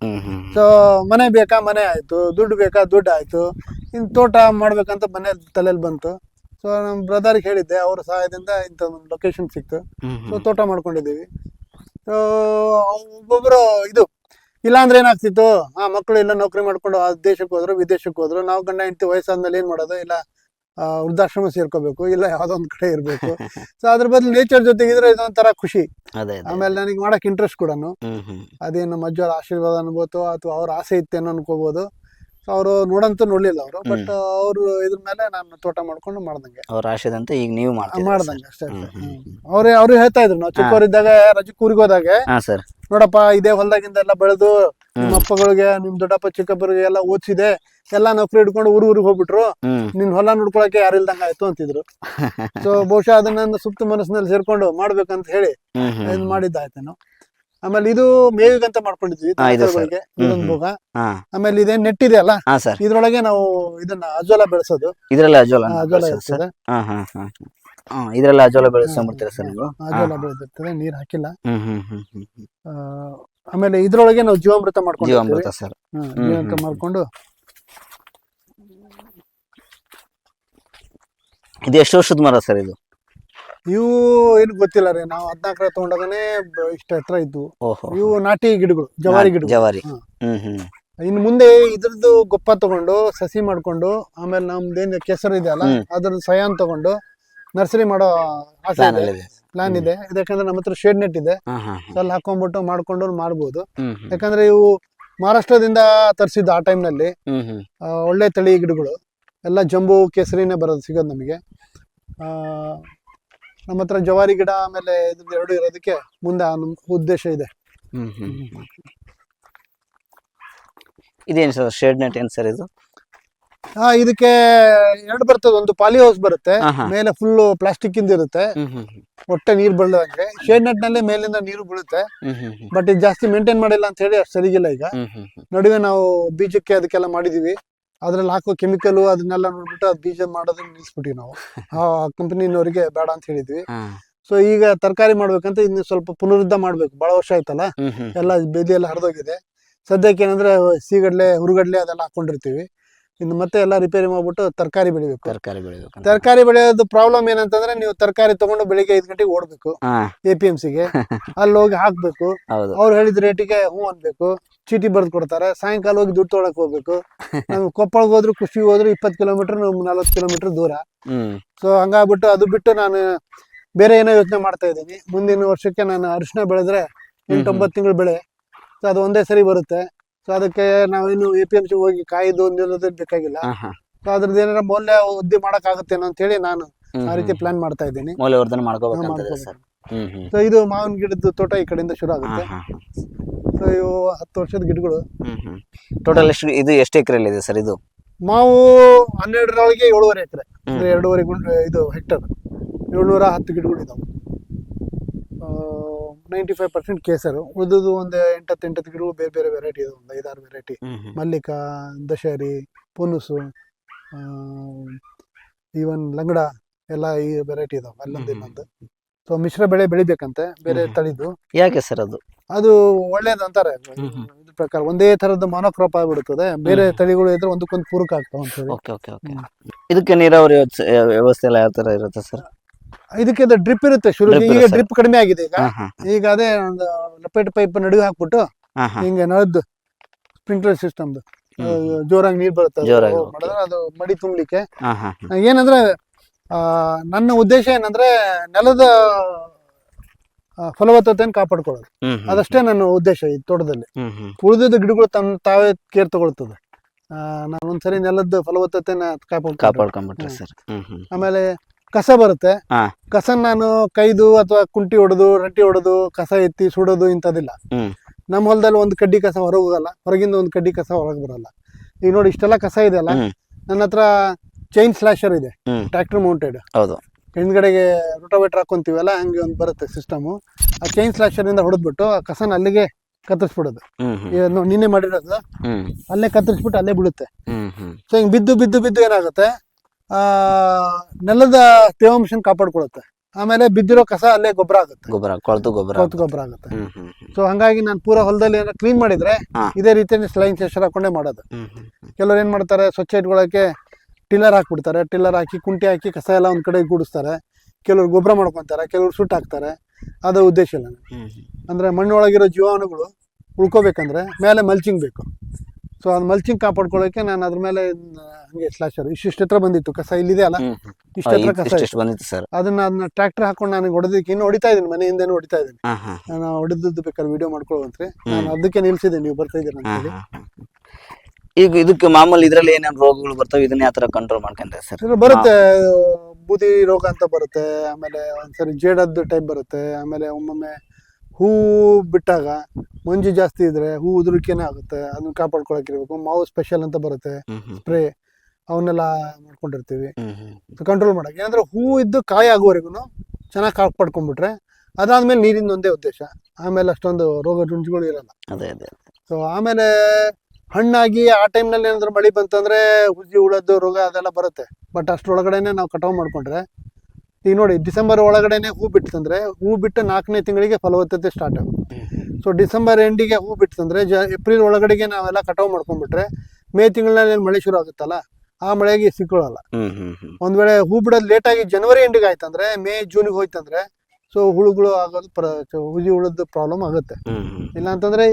ಸೊ ಮನೆ ಬೇಕಾ? ಮನೆ ಆಯ್ತು. ದುಡ್ಡು ಬೇಕಾ? ದುಡ್ಡು ಆಯ್ತು. ಇನ್ ತೋಟ ಮಾಡ್ಬೇಕಂತ ಮನೆ ತಲೆಯಲ್ಲಿ ಬಂತು. ಸೊ ನಮ್ಮ ಬ್ರದರ್ಗೆ ಹೇಳಿದ್ದೆ. ಅವ್ರ ಸಹಾಯದಿಂದ ಇಂಥ ಒಂದು ಲೊಕೇಶನ್ ಸಿಕ್ತು. ಸೊ ತೋಟ ಮಾಡ್ಕೊಂಡಿದ್ದೀವಿ. ಒಬ್ಬೊಬ್ರು ಇದು ಇಲ್ಲಾಂದ್ರೆ ಏನಾಗ್ತಿತ್ತು? ಆ ಮಕ್ಕಳು ಎಲ್ಲ ನೌಕರಿ ಮಾಡ್ಕೊಂಡು ಆ ದೇಶಕ್ಕೆ ಹೋದ್ರು ವಿದೇಶಕ್ಕೆ ಹೋದ್ರು. ನಾವು ಗಂಡ ಹೆಂಡತಿ ವಯಸ್ಸಾದ್ಮೇಲೆ ಏನ್ ಮಾಡೋದು? ಇಲ್ಲ ವೃದ್ಧಾಶ್ರಮ ಸೇರ್ಕೋಬೇಕು. ಇಲ್ಲ ಯಾವ್ದೋ ಒಂದ್ ಕಡೆ ಇರ್ಬೇಕು. ಸೊ ಅದ್ರ ಬದಲು ನೇಚರ್ ಜೊತೆಗಿದ್ರೆ ಇದೊಂಥರ ಖುಷಿ. ಆಮೇಲೆ ನನಗೆ ಮಾಡಕ್ ಇಂಟ್ರೆಸ್ಟ್ ಕೂಡ ಅದೇನು ನಮ್ಮ ಆಶೀರ್ವಾದ ಅನ್ಬೋದು ಅಥವಾ ಅವ್ರ ಆಸೆ ಇತ್ತೇನೋ ಅನ್ಕೋಬಹುದು ಅವರು ನೋಡಂತ ನೋಡ್ಲಿಲ್ಲ ಅವರು ಬಟ್ ಅವರು ಇದ್ರ ಮೇಲೆ ನಾನು ತೋಟ ಮಾಡ್ಕೊಂಡು ಮಾಡ್ದಂಗೆ. ಅವ್ರ ಆಶಯದಂತೆ ಈಗ ನೀವು ಮಾಡ್ದಂಗೆ ಅಷ್ಟೇ ಅವ್ರೇ ಅವ್ರು ಹೇಳ್ತಾ ಇದ್ರು ನಾವು. ಚಿಕ್ಕವರಿದ್ದಾಗ ರಜಕ್ಕೆ ಊರಿಗೆ ಹೋದಾಗ ಸರ್. ನೋಡಪ್ಪ ಇದೇ ಹೊಲದಾಗಿಂದ ಎಲ್ಲ ಬೆಳೆದು ನಿಮ್ಮ ಅಪ್ಪಗಳಿಗೆ ನಿಮ್ ದೊಡ್ಡಪ್ಪ ಚಿಕ್ಕಪ್ಪರಿಗೆ ಎಲ್ಲ ಓದಿಸಿದೆ. ಎಲ್ಲಾ ನೌಕರಿ ಹಿಡ್ಕೊಂಡು ಊರು ಊರಿಗೆ ಹೋಗ್ಬಿಟ್ರು. ನಿನ್ ಹೊಲ ನೋಡ್ಕೊಳಕ್ಕೆ ಯಾರು ಇಲ್ದಂಗ ಆಯ್ತು ಅಂತಿದ್ರು. ಸೊ ಬಹುಶಃ ಅದನ್ನ ಸುಪ್ತ ಮನಸ್ಸಿನಲ್ಲಿ ಸೇರ್ಕೊಂಡು ಮಾಡ್ಬೇಕಂತ ಹೇಳಿ ಮಾಡಿದ್ದಾಯ್ತೇನೋ ಆಮೇಲೆ ಇದು ಮೇವಿಗಂತ ಮಾಡ್ಕೊಂಡಿದ್ವಿ ಹಾ, ಇದು ಸರ್. ದನಕರುಗಳಿಗೆ ಇದೊಂದು ಹ್ಮ್, ಭೋಗ. ಹಾ. ಆಮೇಲೆ ಇದೇನ್ ನೆಟ್ ಇದೆ ಅಲ್ಲ ಹಾ ಸರ್. ಇದ್ರೊಳಗೆ ನಾವು ಇದನ್ನ ಅಜೋಲ ಬೆಳೆಸೋದು. ಇದ್ರಲ್ಲಿ ಅಜೋಲ ಆ, ಅಜೋಲ ಸರ್. ಇರ್ತದೆ ಹಾ ಹಾ ಹಾ. ಹಾ ಇದ್ರಲ್ಲಿ ಅಜೋಲ ಬೆಳೆಸ್ಕೊಂಡ್ಬಿಡ್ತೀರಾ ಸರ್ ನೀವು? ಅಜೋಲ ಬೆಳೆದಿರ್ತದೆ ನೀರ್ ಹಾಕಿಲ್ಲ. ಹ್ಮ್ ಹ್ಮ್ ಹ್ಮ್ ಹ್ಮ್ ಹ್ಮ್. ಆ, ಆಮೇಲೆ ಇದ್ರೊಳಗೆ ನಾವು ಜೀವಾಮೃತ ಮಾಡ್ಕೊಂಡು ಜೀವಾಮೃತ ಸರ್. ಹ್ಮ್, ಹ್ಮ್, ಜೀವಾಮೃತ ಹ್ಮ್. ಮಾಡ್ಕೊಂಡು. ಇದು ಎಷ್ಟು ವರ್ಷದ ಮರ ಸರ್ ಇದು? ಇವು ಏನು ಗೊತ್ತಿಲ್ಲ ರೀ ನಾವು ಹದಿನಾಲ್ಕರ ತಗೊಂಡಾಗನೇ ಇಷ್ಟ ಹತ್ರ ಇದ್ವು. ಓಹೋ. ಇವು ನಾಟಿ ಗಿಡಗಳು ಜವಾರಿ ಗಿಡ ಜವಾರಿ. ಇನ್ ಹ್ಮ್ ಹ್ಮ್. ಇನ್ನು ಮುಂದೆ ಇದ್ರದ್ದು ಗೊಪ್ಪ ತಗೊಂಡು ಸಸಿ ಮಾಡ್ಕೊಂಡು ಆಮೇಲೆ ನಮ್ದೇನು ಕೆಸರು ಇದೆ ಅಲ್ಲ ಹ್ಮ್. ಅದ್ರದ್ದು ಸಯಾನ್ ತಗೊಂಡು ನರ್ಸರಿ ಮಾಡೋ ಆಸೆ ಪ್ಲಾನ್ ಇದೆ. ಪ್ಲಾನ್ ಇದೆ. ಯಾಕಂದ್ರೆ ನಮ್ಮ ಹತ್ರ ಶೇಡ್ ನೆಟ್ ಇದೆ. ಹಾ ಹಾ ಸೊ ಅಲ್ಲಿ ಹಾಕೊಂಡ್ಬಿಟ್ಟು ಮಾಡ್ಕೊಂಡು ಮಾಡ್ಬೋದು. ಹ್ಮ್ ಹ್ಮ್. ಯಾಕಂದ್ರೆ ಇವು ಮಹಾರಾಷ್ಟ್ರದಿಂದ ತರಿಸಿದ್ದು ಆ ಟೈಮ್ನಲ್ಲಿ. ಹ್ಮ್ ಹ್ಮ್. ಒಳ್ಳೆ ತಳಿ ಗಿಡಗಳು. ಎಲ್ಲ ಜಂಬು ಕೇಸರಿನೇ ಬರೋದು ಸಿಗೋದು ನಮಗೆ. ಆ, ನಮ್ಮ ಹತ್ರ ಜವಾರಿ ಗಿಡ ಆಮೇಲೆ ಇದ್ರದ್ದು ಎರಡು ಇರೋದಕ್ಕೆ ಮುಂದೆ ನಮ್ ಉದ್ದೇಶ ಇದೆ. ಹ್ಮ್ ಹ್ಮ್. ಇದೇನು ಸರ್ ಶೇಡ್ ನೆಟ್ ಏನ್ ಸರ್ ಇದು? ಹಾ ಇದಕ್ಕೆ ಎರಡು ಬರ್ತದೆ ಒಂದು ಪಾಲಿ ಹೌಸ್ ಬರುತ್ತೆ ಮೇಲೆ ಫುಲ್ ಪ್ಲಾಸ್ಟಿಕ್ ಇಂದ ಇರುತ್ತೆ. ಹ್ಮ್ ಹ್ಮ್ ಹ್ಮ್. ಹೊಟ್ಟೆ ನೀರು ಬೀಳದಂಗೆ ಶೇಡ್ ನೆಟ್ನಲ್ಲಿ ಮೇಲಿಂದ ನೀರು ಬೀಳುತ್ತೆ. ಹ್ಮ್ ಹ್ಮ್ ಹ್ಮ್. ಬಟ್ ಇದು ಜಾಸ್ತಿ ಮೇಂಟೈನ್ ಮಾಡಿಲ್ಲ ಅಂತ ಹೇಳಿ ಅಷ್ಟು ಸರಿಗಿಲ್ಲ ಈಗ. ಹ್ಮ್ ಹ್ಮ್ ಹ್ಮ್. ನಡುವೆ ನಾವು ಬೀಜಕ್ಕೆ ಅದಕ್ಕೆಲ್ಲ ಮಾಡಿದೀವಿ. ಅದ್ರಲ್ಲಿ ಹಾಕೋ ಕೆಮಿಕಲ್ ಅದನ್ನೆಲ್ಲ ನೋಡ್ಬಿಟ್ಟು ಅದು ಬೀಜ ಮಾಡೋದನ್ನ ನಿಲ್ಸ್ಬಿಟ್ಟಿವಿ ನಾವು. ಆ ಕಂಪನಿನವರಿಗೆ ಬೇಡ ಅಂತ ಹೇಳಿದ್ವಿ. ಸೊ ಈಗ ತರಕಾರಿ ಮಾಡ್ಬೇಕಂತ ಇನ್ನು ಸ್ವಲ್ಪ ಪುನರುದ್ಧ ಮಾಡ್ಬೇಕು. ಬಹಳ ವರ್ಷ ಆಯ್ತಲ್ಲ? ಎಲ್ಲ ಬೇದಿ ಎಲ್ಲ ಹರಿದೋಗಿದೆ. ಸದ್ಯಕ್ಕೆ ಏನಂದ್ರೆ ಸೀಗಡ್ಲೆ ಹುರುಗಡ್ಲೆ ಅದೆಲ್ಲ ಹಾಕೊಂಡಿರ್ತೀವಿ. ಇನ್ನು ಮತ್ತೆ ಎಲ್ಲ ರಿಪೇರಿ ಮಾಡ್ಬಿಟ್ಟು ತರಕಾರಿ ಬೆಳಿಬೇಕು. ತರಕಾರಿ ಬೆಳಿಬೇಕು ತರಕಾರಿ ಬೆಳೆಯೋದು ಪ್ರಾಬ್ಲಮ್ ಏನಂತಂದ್ರೆ ನೀವು ತರಕಾರಿ ತಗೊಂಡು ಬೆಳಿಗ್ಗೆ ಐದು ಗಂಟೆಗೆ ಓಡ್ಬೇಕು. ಎ ಪಿ ಎಂ ಸಿಗೆ ಅಲ್ಲಿ ಹೋಗಿ ಹಾಕ್ಬೇಕು. ಅವ್ರು ಹೇಳಿದ ರೇಟಿಗೆ ಹ್ಞೂ ಅನ್ಬೇಕು. ಚೀಟಿ ಬರ್ದು ಕೊಡ್ತಾರೆ. ಸಾಯಂಕಾಲ ಹೋಗಿ ದುಡ್ಡು ತೊಗೊಳಕ್ ಹೋಗ್ಬೇಕು. ನಮ್ಗೆ ಕೊಪ್ಪಳಗ್ ಹೋದ್ರು ಕೃಷಿ ಹೋದ್ರು ಇಪ್ಪತ್ತು ಕಿಲೋಮೀಟರ್ ನಲ್ವತ್ತು ಕಿಲೋಮೀಟರ್ ದೂರ. ಸೊ ಹಂಗಾಗ್ಬಿಟ್ಟು ಅದು ಬಿಟ್ಟು ನಾನು ಬೇರೆ ಏನೋ ಯೋಚನೆ ಮಾಡ್ತಾ ಇದ್ದೀನಿ. ಮುಂದಿನ ವರ್ಷಕ್ಕೆ ನಾನು ಅರಿಶಿನ ಬೆಳೆದ್ರೆ ಎಂಟೊಂಬತ್ತು ತಿಂಗಳು ಬೆಳೆ. ಸೊ ಅದು ಒಂದೇ ಸರಿ ಬರುತ್ತೆ. ಸೊ ಅದಕ್ಕೆ ನಾವೇನು ಎ ಪಿ ಎಂ ಸಿ ಹೋಗಿ ಕಾಯ್ದು ನಿಲ್ಲೋದು ಬೇಕಾಗಿಲ್ಲ. ಸೊ ಅದ್ರದ್ದು ಏನಾರ ಮೌಲ್ಯ ವೃದ್ಧಿ ಅಂತ ಹೇಳಿ ನಾನು ಆ ರೀತಿ ಪ್ಲಾನ್ ಮಾಡ್ತಾ ಇದ್ದೀನಿ. ಮೌಲ್ಯವರ್ಧನೆ ಮಾಡ್ಕೋಬೇಕು. ಸರ್ ಸೊ ಇದು ಮಾವಿನ ಗಿಡದ ತೋಟ ಈ ಕಡೆಯಿಂದ ಶುರು ಆಗುತ್ತೆ. ಸೊ ಇವು ಹತ್ತು ವರ್ಷದ ಗಿಡಗಳು. ಟೋಟಲ್ ಎಷ್ಟು ಇದು ಎಷ್ಟು ಎಕರೆಯಲ್ಲಿ ಇದೆ ಸರ್ ಇದು? ಮಾವು ಹನ್ನೆರಡರೊಳಗೆ ಏಳುವರೆ ಎಕರೆ. ಅಂದ್ರೆ ಎರಡೂವರೆ ಗುಂಟೆ ಇದು ಹೆಕ್ಟರ್. ಏಳ್ನೂರ ಹತ್ತು ಗಿಡಗಳು ಇದಾವೆ ನೈಂಟಿ ಫೈವ್ ಪರ್ಸೆಂಟ್ ಕೇಸರು. ಉಳಿದು ಒಂದು ಎಂಟತ್ತು ಎಂಟತ್ತು ಗಿಡಗಳು ಬೇರೆ ಬೇರೆ ವೆರೈಟಿ ಇದೆ ಒಂದು ಐದಾರು ವೆರೈಟಿ ಮಲ್ಲಿಕ ದಶಹರಿ ಪುನುಸು ಈವನ್ ಲಂಗಡ ಎಲ್ಲ ಈ ವೆರೈಟಿ ಇದಾವೆ. ಅಲ್ಲೊಂದು. ಇನ್ನೊಂದು. ಸೊ ಮಿಶ್ರ ಬೆಳೆ ಬೆಳಿಬೇಕಂತೆ ಬೇರೆ ತಳಿದು. ಯಾಕೆ ಸರ್ ಅದು? ಅದು ಒಳ್ಳೇದು ಅಂತಾರೆ. ಇದ್ರ ಪ್ರಕಾರ ಒಂದೇ ತರದ ಮೊನೋಕ್ರಾಪ್ ಆಗ್ಬಿಡುತ್ತದೆ. ಬೇರೆ ತಳಿಗಳು ಇದ್ರೆ ಒಂದಕ್ಕೊಂದು ಪೂರಕ ಆಗ್ತಾವ ಅಂತ ಹೇಳಿ ಓಕೆ ಓಕೆ. ಓಕೆ ಇದಕ್ಕೆ ನೀರಾವರಿ ವ್ಯವಸ್ಥೆ- ವ್ಯವಸ್ಥೆ ಎಲ್ಲ ಯಾವ ತರ ಇರುತ್ತೆ ಸರ್? ಇದಕ್ಕೆ ಡ್ರಿಪ್ ಇರುತ್ತೆ ಶುರು Drip ಈಗ ಇರುತ್ತೆ. ಡ್ರಿಪ್ ಕಡಿಮೆ ಆಗಿದೆ ಈಗ ಹಾ ಹಾ ಈಗ ಅದೇ ಒಂದು ಲಪೇಟ್ ಪೈಪ್ ನಡುವೆ ಹಾಕ್ಬಿಟ್ಟು ಹಾ ಹಾ ಹಿಂಗೆ ನಳದ್ದು ಸ್ಪ್ರಿಂಕ್ಲರ್ ಸಿಸ್ಟಮ್ದು ಹ್ಮ್. ಜೋರಾಗಿ ನೀರ್ ಬರುತ್ತೆ ಅದು ಜೋರಾಗಿ, okay. ಮಾಡಿದ್ರೆ ಅದು ಮಡಿ ತುಂಬಲಿಕ್ಕೆ ಹಾ ಹಾ ಹಾ. ಏನಂದ್ರೆ ಆ, ನನ್ನ ಉದ್ದೇಶ ಏನಂದ್ರೆ ನೆಲದ ಆ, ಫಲವತ್ತತೆಯನ್ನು ಕಾಪಾಡ್ಕೊಳ್ಳೋದು ಹ್ಮ್ ಹ್ಮ್. ಅದಷ್ಟೇ ನನ್ನ ಉದ್ದೇಶ ಈ ತೋಟದಲ್ಲಿ ಹ್ಮ್ ಹ್ಮ್. ಉಳಿದಿದ್ದ ಗಿಡಗಳು ತನ್ನ ತಾವೇ ಕೇರ್ ತಗೊಳ್ತದೆ ಆ, ನಾನು ಒಂದ್ಸರಿ ನೆಲದ ಫಲವತ್ತತೆನ ಕಾಪಾಡ್ಕೊಂಡು ಕಾಪಾಡ್ಕೊಂಡ್ಬಿಟ್ರೆ ಸರ್ ಹ್ಮ್ ಹ್ಮ್ ಆಮೇಲೆ ಕಸ ಬರುತ್ತೆ. ಹಾ. ಕಸ ನಾನು ಕೈದು ಅಥವಾ ಕುಂಟಿ ಹೊಡೆದು ರಟ್ಟಿ ಹೊಡೆದು ಕಸ ಎತ್ತಿ ಸುಡೋದು ಇಂಥದ್ದಿಲ್ಲ. ಹ್ಮ್. ನಮ್ಮ ಹೊಲದಲ್ಲಿ ಒಂದು ಕಡ್ಡಿ ಕಸ ಹೊರಗೆ ಹೋಗಲ್ಲ ಹೊರಗಿಂದ ಒಂದು ಕಡ್ಡಿ ಕಸ ಹೊರಗೆ ಬರಲ್ಲ. ಈಗ ನೋಡಿ ಇಷ್ಟೆಲ್ಲ ಕಸ ಇದೆಯಲ್ಲ ಹ್ಮ್. ನನ್ನ ಹತ್ರ ಚೈನ್ ಸ್ಲಾಶರ್ ಇದೆ. ಹ್ಮ್. ಟ್ರ್ಯಾಕ್ಟರ್ ಮೌಂಟೆಡ್ ಹೌದು. ಹಿಂದ್ಗಡೆಗೆ ರೋಟೋವೇಟರ್ ಹಾಕೊಂತೀವಲ್ಲ ಹಂಗೆ ಒಂದು ಬರುತ್ತೆ ಸಿಸ್ಟಮು ಆ ಚೈನ್ ಸ್ಲಾಶರಿಂದ ಹೊಡೆದ್ಬಿಟ್ಟು ಆ ಕಸನ ಅಲ್ಲಿಗೆ ಕತ್ತರಿಸ್ಬಿಡೋದು. ಹ್ಮ್ ನಿನ್ನೆ ಮಾಡಿರೋದು ಹ್ಮ್. ಅಲ್ಲೇ ಕತ್ತರಿಸ್ಬಿಟ್ಟು ಅಲ್ಲೇ ಬಿಡುತ್ತೆ ಹ್ಮ್ ಹ್ಮ್. ಸೊ ಹಿಂಗೆ ಬಿದ್ದು ಬಿದ್ದು ಬಿದ್ದು ಏನಾಗುತ್ತೆ? ನೆಲದ ತೇವಾಂಶನ ಕಾಪಾಡ್ಕೊಳುತ್ತೆ. ಆಮೇಲೆ ಬಿದ್ದಿರೋ ಕಸ ಅಲ್ಲೇ ಗೊಬ್ಬರ ಆಗುತ್ತೆ. ಗೊಬ್ಬರ ಕೊಳತು ಗೊಬ್ಬರ ಕೊಳತು ಗೊಬ್ಬರ ಆಗುತ್ತೆ. ಸೊ ಹಂಗಾಗಿ ನಾನು ಪೂರ ಹೊಲದಲ್ಲಿ ಏನೋ ಕ್ಲೀನ್ ಮಾಡಿದ್ರೆ. ಇದೇ ರೀತಿ ಸ್ಲೈನ್ ಸೆಷರ್ ಹಾಕೊಂಡೇ ಮಾಡೋದು. ಕೆಲವ್ರು ಏನ್ ಮಾಡ್ತಾರೆ ಸ್ವಚ್ಛ ಇಟ್ಕೊಳಕ್ಕೆ ಟಿಲ್ಲರ್ ಹಾಕ್ಬಿಡ್ತಾರೆ. ಟಿಲ್ಲರ್ ಹಾಕಿ ಕುಂಟಿ ಹಾಕಿ ಕಸ ಎಲ್ಲ ಒಂದ್ ಕಡೆ ಗೂಡಿಸ್ತಾರೆ. ಕೆಲವ್ರು ಗೊಬ್ಬರ ಮಾಡ್ಕೊಂತಾರೆ ಕೆಲವ್ರು ಸುಟ್ಟು ಹಾಕ್ತಾರೆ. ಅದು ಉದ್ದೇಶ ಇಲ್ಲ. ಅಂದ್ರೆ ಮಣ್ಣೊಳಗಿರೋ ಜೀವಾಣುಗಳು ಉಳ್ಕೋಬೇಕಂದ್ರೆ ಮೇಲೆ ಮಲ್ಚಿಂಗ್ ಬೇಕು. ಸೊ ಅದು ಮಲ್ಚಿಂಗ್ ಕಾಪಾಡ್ಕೊಳ್ಳೋಕೆ ನಾನು ಅದ್ರ ಮೇಲೆ ಹಂಗೆ ಸ್ಲಾಶರ್ ಇಷ್ಟಿಷ್ಟು ಹತ್ರ ಬಂದಿತ್ತು. ಕಸ ಇಲ್ಲಿದೆ ಅಲ್ಲ. ಇಷ್ಟ ಹತ್ರ ಕಸ ಬಂದಿತ್ತು ಸರ್. ಅದನ್ನ ಅದನ್ನ ಟ್ರ್ಯಾಕ್ಟರ್ ಹಾಕೊಂಡು ನನಗೆ ಹೊಡೆದಕ್ಕೆ ಇನ್ನು ಹೊಡಿತಾ ಇದ್ದೀನಿ ಮನೆ ಹಿಂದೆನೂ ಹೊಡಿತಾ ಇದ್ದೀನಿ ನಾನು ಹೊಡೆದದ್ದು ಬೇಕಾದ್ರೆ ವಿಡಿಯೋ ಮಾಡ್ಕೊಳ್ಳುವಂತ್ರಿ. ನಾನು ಅದಕ್ಕೆ ನಿಲ್ಸಿದ್ದೀನಿ ನೀವು ಬರ್ತಾ ಇದ್ದೀರ. ಈಗ ಇದಕ್ಕೆ ಮಾಮೂಲಿ ಇದ್ರಲ್ಲಿ ಏನೇನು ರೋಗಗಳು ಬರ್ತವೆ ಇದನ್ನ ಯಾವ ತರ ಕಂಟ್ರೋಲ್ ಮಾಡ್ಕೊಂಡ್ರೆ ಸರ್? ಬರುತ್ತೆ. ಬೂದಿ ರೋಗ ಅಂತ ಬರುತ್ತೆ ಆಮೇಲೆ ಒಂದ್ಸರಿ ಜೇಡದ್ದು ಟೈಪ್ ಬರುತ್ತೆ ಆಮೇಲೆ ಒಮ್ಮೊಮ್ಮೆ ಹೂ ಬಿಟ್ಟಾಗ ಮಂಜು ಜಾಸ್ತಿ ಇದ್ರೆ ಹೂ ಉದುರಿಕೆನೇ ಆಗುತ್ತೆ. ಅದನ್ನ ಕಾಪಾಡ್ಕೊಳಕ್ ಇರ್ಬೇಕು. ಮಾವು ಸ್ಪೆಷಲ್ ಅಂತ ಬರುತ್ತೆ. ಸ್ಪ್ರೇ ಅವನ್ನೆಲ್ಲ ಮಾಡ್ಕೊಂಡಿರ್ತೀವಿ. ಕಂಟ್ರೋಲ್ ಮಾಡಕ್ಕೆ. ಏನಂದ್ರೆ ಹೂ ಇದ್ದು ಕಾಯಿ ಆಗುವವರೆಗೂ ಚೆನ್ನಾಗಿ ಕಾಪಾಡ್ಕೊಂಡ್ಬಿಟ್ರೆ ಅದಾದ್ಮೇಲೆ ನೀರಿಂದ ಒಂದೇ ಉದ್ದೇಶ. ಆಮೇಲೆ ಅಷ್ಟೊಂದು ರೋಗ ಜುಂಜುಗಳು ಇರಲ್ಲ. ಅದೇ ಅದೇ ಸೊ ಆಮೇಲೆ ಹಣ್ಣಾಗಿ ಆ ಟೈಮ್ನಲ್ಲಿ ಏನಾದ್ರು ಮಳೆ ಬಂತಂದ್ರೆ ಹುಜ್ಜಿ ಉಳದ್ದು ರೋಗ ಅದೆಲ್ಲ ಬರುತ್ತೆ. ಬಟ್ ಅಷ್ಟರೊಳಗಡೆನೆ ನಾವು ಕಟಾವು ಮಾಡ್ಕೊಂಡ್ರೆ ಈಗ ನೋಡಿ ಡಿಸೆಂಬರ್ ಒಳಗಡೆನೆ ಹೂ ಬಿಟ್ಟಂದ್ರೆ ಹೂ ಬಿಟ್ಟು ನಾಲ್ಕನೇ ತಿಂಗಳಿಗೆ ಫಲವತ್ತತೆ ಸ್ಟಾರ್ಟ್ ಆಗುತ್ತೆ. ಸೊ ಡಿಸೆಂಬರ್ ಎಂಡಿಗೆ ಹೂ ಬಿಟ್ಟಂದ್ರೆ ಜ ಏಪ್ರಿಲ್ ಒಳಗಡೆಗೆ ನಾವೆಲ್ಲ ಕಟಾವು ಮಾಡ್ಕೊಂಡ್ಬಿಟ್ರೆ ಮೇ ತಿಂಗಳಲ್ಲಿ ಮಳೆ ಶುರು ಆಗುತ್ತಲ್ಲ ಆ ಮಳೆಗೆ ಸಿಕ್ಕೊಳ್ಳಲ್ಲ. ಒಂದ್ ವೇಳೆ ಹೂ ಬಿಡೋದು ಲೇಟ್ ಆಗಿ ಜನವರಿ ಎಂಡಿಗೆ ಆಯ್ತಂದ್ರೆ ಮೇ ಜೂನ್ಗೆ ಹೋಯ್ತಂದ್ರೆ ಸೊ ಹುಳುಗಳು ಆಗೋದು ಪ್ರ ಹುಜಿ ಹುಳದ ಪ್ರಾಬ್ಲಮ್ ಆಗುತ್ತೆ. ಇಲ್ಲ ಅಂತಂದ್ರೆ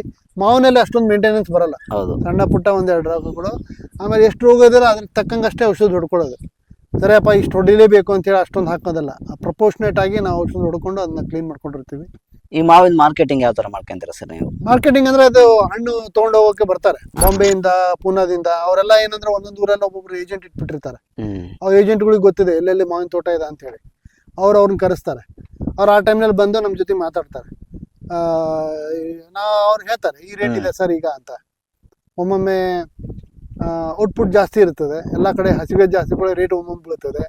ಮಾವಿನಲ್ಲಿ ಅಷ್ಟೊಂದು ಮೇಂಟೆನೆನ್ಸ್ ಬರಲ್ಲ. ಸಣ್ಣ ಪುಟ್ಟ ಒಂದೆರಡು ರೋಗಗಳು ಆಮೇಲೆ ಎಷ್ಟು ರೋಗ ಇದ್ರೆ ಅದ್ರ ತಕ್ಕಂಗಷ್ಟೇ ಔಷಧ ಹೊಡ್ಕೊಳ್ಳೋದು. ಸರಿಯಪ್ಪ ಇಷ್ಟು ಹೊಡಿಲೇಬೇಕು ಅಂತೇಳಿ ಅಷ್ಟೊಂದು ಹಾಕೋದಲ್ಲ. ಪ್ರಪೋರ್ಷನೇಟ್ ಆಗಿ ನಾವು ಔಷಧ ಹೊಡ್ಕೊಂಡು ಅದನ್ನ ಕ್ಲೀನ್ ಮಾಡ್ಕೊಂಡಿರ್ತೀವಿ. ಈ ಮಾವಿನ ಮಾರ್ಕೆಟಿಂಗ್ ಯಾವ ತರ ಮಾಡ್ಕೊಂತೀರ ಸರ್ ನೀವು? ಮಾರ್ಕೆಟಿಂಗ್ ಅಂದ್ರೆ ಅದು ಹಣ್ಣು ತಗೊಂಡು ಹೋಗೋಕೆ ಬರ್ತಾರೆ. ಬಾಂಬೆಯಿಂದ ಪೂನಾದಿಂದ ಅವರೆಲ್ಲ ಏನಂದ್ರೆ ಒಂದೊಂದು ಊರಲ್ಲಿ ಒಬ್ಬೊಬ್ರು ಏಜೆಂಟ್ ಇಟ್ಬಿಟ್ಟಿರ್ತಾರೆ. ಆ ಏಜೆಂಟ್ಗಳಿಗೆ ಗೊತ್ತಿದೆ ಎಲ್ಲೆಲ್ಲಿ ಮಾವಿನ ತೋಟ ಇದೆ ಅಂತ ಹೇಳಿ. ಅವ್ರು ಅವ್ರನ್ನ ಕರೆಸ್ತಾರೆ. ಅವ್ರು ಆ ಟೈಮ್ನಲ್ಲಿ ಬಂದು ನಮ್ಮ ಜೊತೆ ಮಾತಾಡ್ತಾರೆ. ನಾ ಅವ್ರು ಹೇಳ್ತಾರೆ ಈ ರೇಟ್ ಇದೆ ಸರ್ ಈಗ ಅಂತ. ಒಮ್ಮೊಮ್ಮೆ ಔಟ್ಪುಟ್ ಜಾಸ್ತಿ ಇರ್ತದೆ. ಎಲ್ಲ ಕಡೆ ಹಸಿವೆ ಜಾಸ್ತಿ ಕೂಡ ರೇಟ್ ಒಮ್ಮೊಮ್ಮೆ ಬೀಳ್ತದೆ.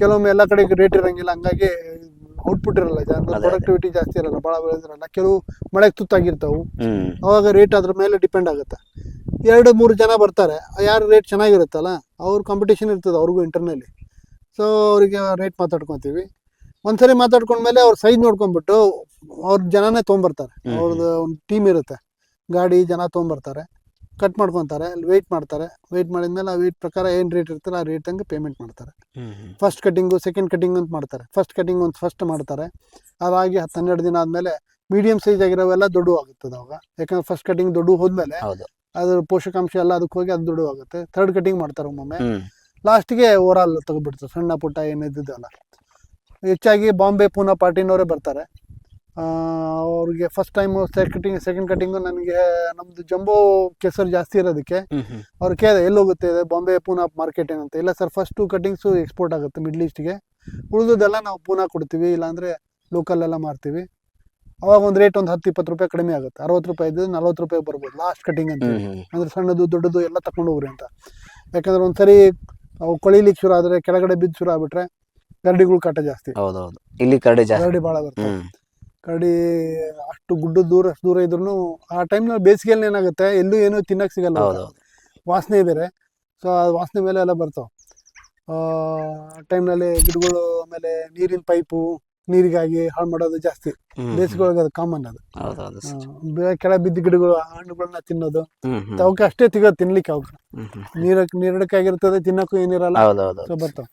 ಕೆಲವೊಮ್ಮೆ ಎಲ್ಲ ಕಡೆ ರೇಟ್ ಇರಂಗಿಲ್ಲ ಹಂಗಾಗಿ ಔಟ್ಪುಟ್ ಇರಲ್ಲ. ಪ್ರೊಡಕ್ಟಿವಿಟಿ ಜಾಸ್ತಿ ಇರಲ್ಲ ಭಾಳ ಬೆಳೆದಿರಲ್ಲ ಕೆಲವು ಮಳೆಗೆ ತುತ್ತಾಗಿರ್ತಾವು. ಅವಾಗ ರೇಟ್ ಅದ್ರ ಮೇಲೆ ಡಿಪೆಂಡ್ ಆಗುತ್ತೆ. ಎರಡು ಮೂರು ಜನ ಬರ್ತಾರೆ. ಯಾರು ರೇಟ್ ಚೆನ್ನಾಗಿರುತ್ತಲ್ಲ ಅವ್ರ ಕಾಂಪಿಟೇಷನ್ ಇರ್ತದೆ ಅವ್ರಿಗೂ ಇಂಟರ್ನಲ್ಲಿ ಸೊ ಅವರಿಗೆ ರೇಟ್ ಮಾತಾಡ್ಕೊತೀವಿ. ಒಂದ್ಸರಿ ಮಾತಾಡ್ಕೊಂಡ್ಮೇಲೆ ಅವ್ರ ಸೈಜ್ ನೋಡ್ಕೊಂಡ್ಬಿಟ್ಟು ಅವ್ರ ಜನನೇ ತೊಗೊಂಬರ್ತಾರೆ. ಅವ್ರದ್ದು ಒಂದು ಟೀಮ್ ಇರುತ್ತೆ. ಗಾಡಿ ಜನ ತೊಗೊಂಬರ್ತಾರೆ. ಕಟ್ ಮಾಡ್ಕೊತಾರೆ ಅಲ್ಲಿ ವೆಯ್ಟ್ ಮಾಡ್ತಾರೆ. ವೆಯ್ಟ್ ಮಾಡಿದ್ಮೇಲೆ ಆ ವೆಯ್ಟ್ ಪ್ರಕಾರ ಏನು ರೇಟ್ ಇರ್ತಲ್ಲ ಆ ರೇಟ್ ಹಂಗೆ ಪೇಮೆಂಟ್ ಮಾಡ್ತಾರೆ. ಫಸ್ಟ್ ಕಟ್ಟಿಂಗು ಸೆಕೆಂಡ್ ಕಟಿಂಗ್ ಅಂತ ಮಾಡ್ತಾರೆ. ಫಸ್ಟ್ ಕಟಿಂಗ್ ಒಂದು ಫಸ್ಟ್ ಮಾಡ್ತಾರೆ. ಅದಾಗಿ ಹತ್ತು ಹನ್ನೆರಡು ದಿನ ಆದಮೇಲೆ ಮೀಡಿಯಂ ಸೈಜ್ ಆಗಿರೋವೆಲ್ಲ ದೊಡ್ಡ ಆಗುತ್ತದೆ ಅವಾಗ. ಯಾಕಂದ್ರೆ ಫಸ್ಟ್ ಕಟಿಂಗ್ ದೊಡ್ಡ ಹೋದ್ಮೇಲೆ ಹೌದು. ಅದ್ರ ಪೋಷಕಾಂಶ ಎಲ್ಲ ಅದಕ್ಕೆ ಹೋಗಿ ಅದು ದೊಡ್ಡ ಆಗುತ್ತೆ. ಥರ್ಡ್ ಕಟಿಂಗ್ ಮಾಡ್ತಾರೆ ಒಮ್ಮೊಮ್ಮೆ. ಲಾಸ್ಟ್ಗೆ ಓವರ್ ಆಲ್ ತಗೊಬಿಡ್ತಾರೆ ಸಣ್ಣ ಪುಟ್ಟ ಏನಿದ್ದಲ್ಲ ಹೆಚ್ಚಾಗಿ ಬಾಂಬೆ ಪೂನಾ ಪಾರ್ಟಿನವರೇ ಬರ್ತಾರೆ. ಅವ್ರಿಗೆ first time cutting second cutting ನನಗೆ ನಮ್ದು ಜಂಬೋ ಕೆಸರು ಜಾಸ್ತಿ ಇರೋದಕ್ಕೆ. ಅವ್ರು ಕೇಳಿದೆ ಎಲ್ಲಿ ಹೋಗುತ್ತೆ ಇದು? ಬಾಂಬೆ ಪೂನಾ ಮಾರ್ಕೆಟ್ ಏನಂತ. ಇಲ್ಲ sir first two cuttings export ಆಗುತ್ತೆ ಮಿಡ್ಲ್ ಈಸ್ಟ್ಗೆ ಉಳಿದದೆಲ್ಲ ನಾವು ಪೂನಾ ಕೊಡ್ತೀವಿ ಇಲ್ಲಾಂದರೆ ಲೋಕಲ್ ಎಲ್ಲ ಮಾರ್ತೀವಿ. ಅವಾಗ ಒಂದು ರೇಟ್ ಒಂದು ಹತ್ತು ಇಪ್ಪತ್ತು ರೂಪಾಯಿ ಕಡಿಮೆ ಆಗುತ್ತೆ. ಅರವತ್ತು ರೂಪಾಯಿ ಇದ್ದು ನಲ್ವತ್ತು ರೂಪಾಯಿ ಬರ್ಬೋದು ಲಾಸ್ಟ್ ಕಟಿಂಗ್ ಅಂತ ಅಂದ್ರೆ ಸಣ್ಣದು ದೊಡ್ಡದು ಎಲ್ಲ ತಗೊಂಡು ಹೋಗ್ರಿ ಅಂತ. ಯಾಕಂದ್ರೆ ಒಂದ್ಸರಿ ಅವು ಕೊಳಿಲಿಕ್ಕೆ ಶುರು ಆದರೆ ಕೆಳಗಡೆ ಬಿದ್ದು ಶುರು ಆಗ್ಬಿಟ್ರೆ ಗರಡಿಗಳು ಕಾಟ ಜಾಸ್ತಿ. ಹೌದೌದು. ಇಲ್ಲಿ ಕರಡಿ ಜಾಸ್ತಿ. ಗರಡಿ ಭಾಳ ಬರ್ತವೆ. ಹ್ಮ್. ಕರಡಿ ಅಷ್ಟು ಗುಡ್ಡ ದೂರ ಅಷ್ಟು ದೂರ ಇದ್ರು ಆ ಟೈಮ್ನಲ್ಲಿ ಬೇಸಿಗೆಯಲ್ಲಿ ಏನಾಗುತ್ತೆ ಎಲ್ಲೂ ಏನೂ ತಿನ್ನಕ್ಕೆ ಸಿಗಲ್ಲ ವಾಸನೆ ಬೇರೆ. ಸೊ ಆ ವಾಸನೆ ಮೇಲೆ ಎಲ್ಲ ಬರ್ತಾವೆ. ಆ ಟೈಮ್ನಲ್ಲಿ ಗಿಡಗಳು ಆಮೇಲೆ ನೀರಿನ ಪೈಪು ನೀರಿಗಾಗಿ ಹಾಳು ಮಾಡೋದು ಜಾಸ್ತಿ. ಬೇಸಿಗೆ ಒಳಗೆ ಅದು ಕಾಮನ್ ಅದು. ಕೆಳ ಬಿದ್ದ ಗಿಡಗಳು ಹಣ್ಣುಗಳನ್ನ ತಿನ್ನೋದು. ಅವಕ್ಕೆ ಅಷ್ಟೇ ತಿಗೋದು ತಿನ್ಲಿಕ್ಕೆ ಅವಕ್ಕೆ. ನೀರಕ್ಕೆ ನೀರಡಕ್ಕಾಗಿರ್ತದೆ ತಿನ್ನಕ್ಕೂ ಏನಿರಲ್ಲ. ಬರ್ತಾವೆ.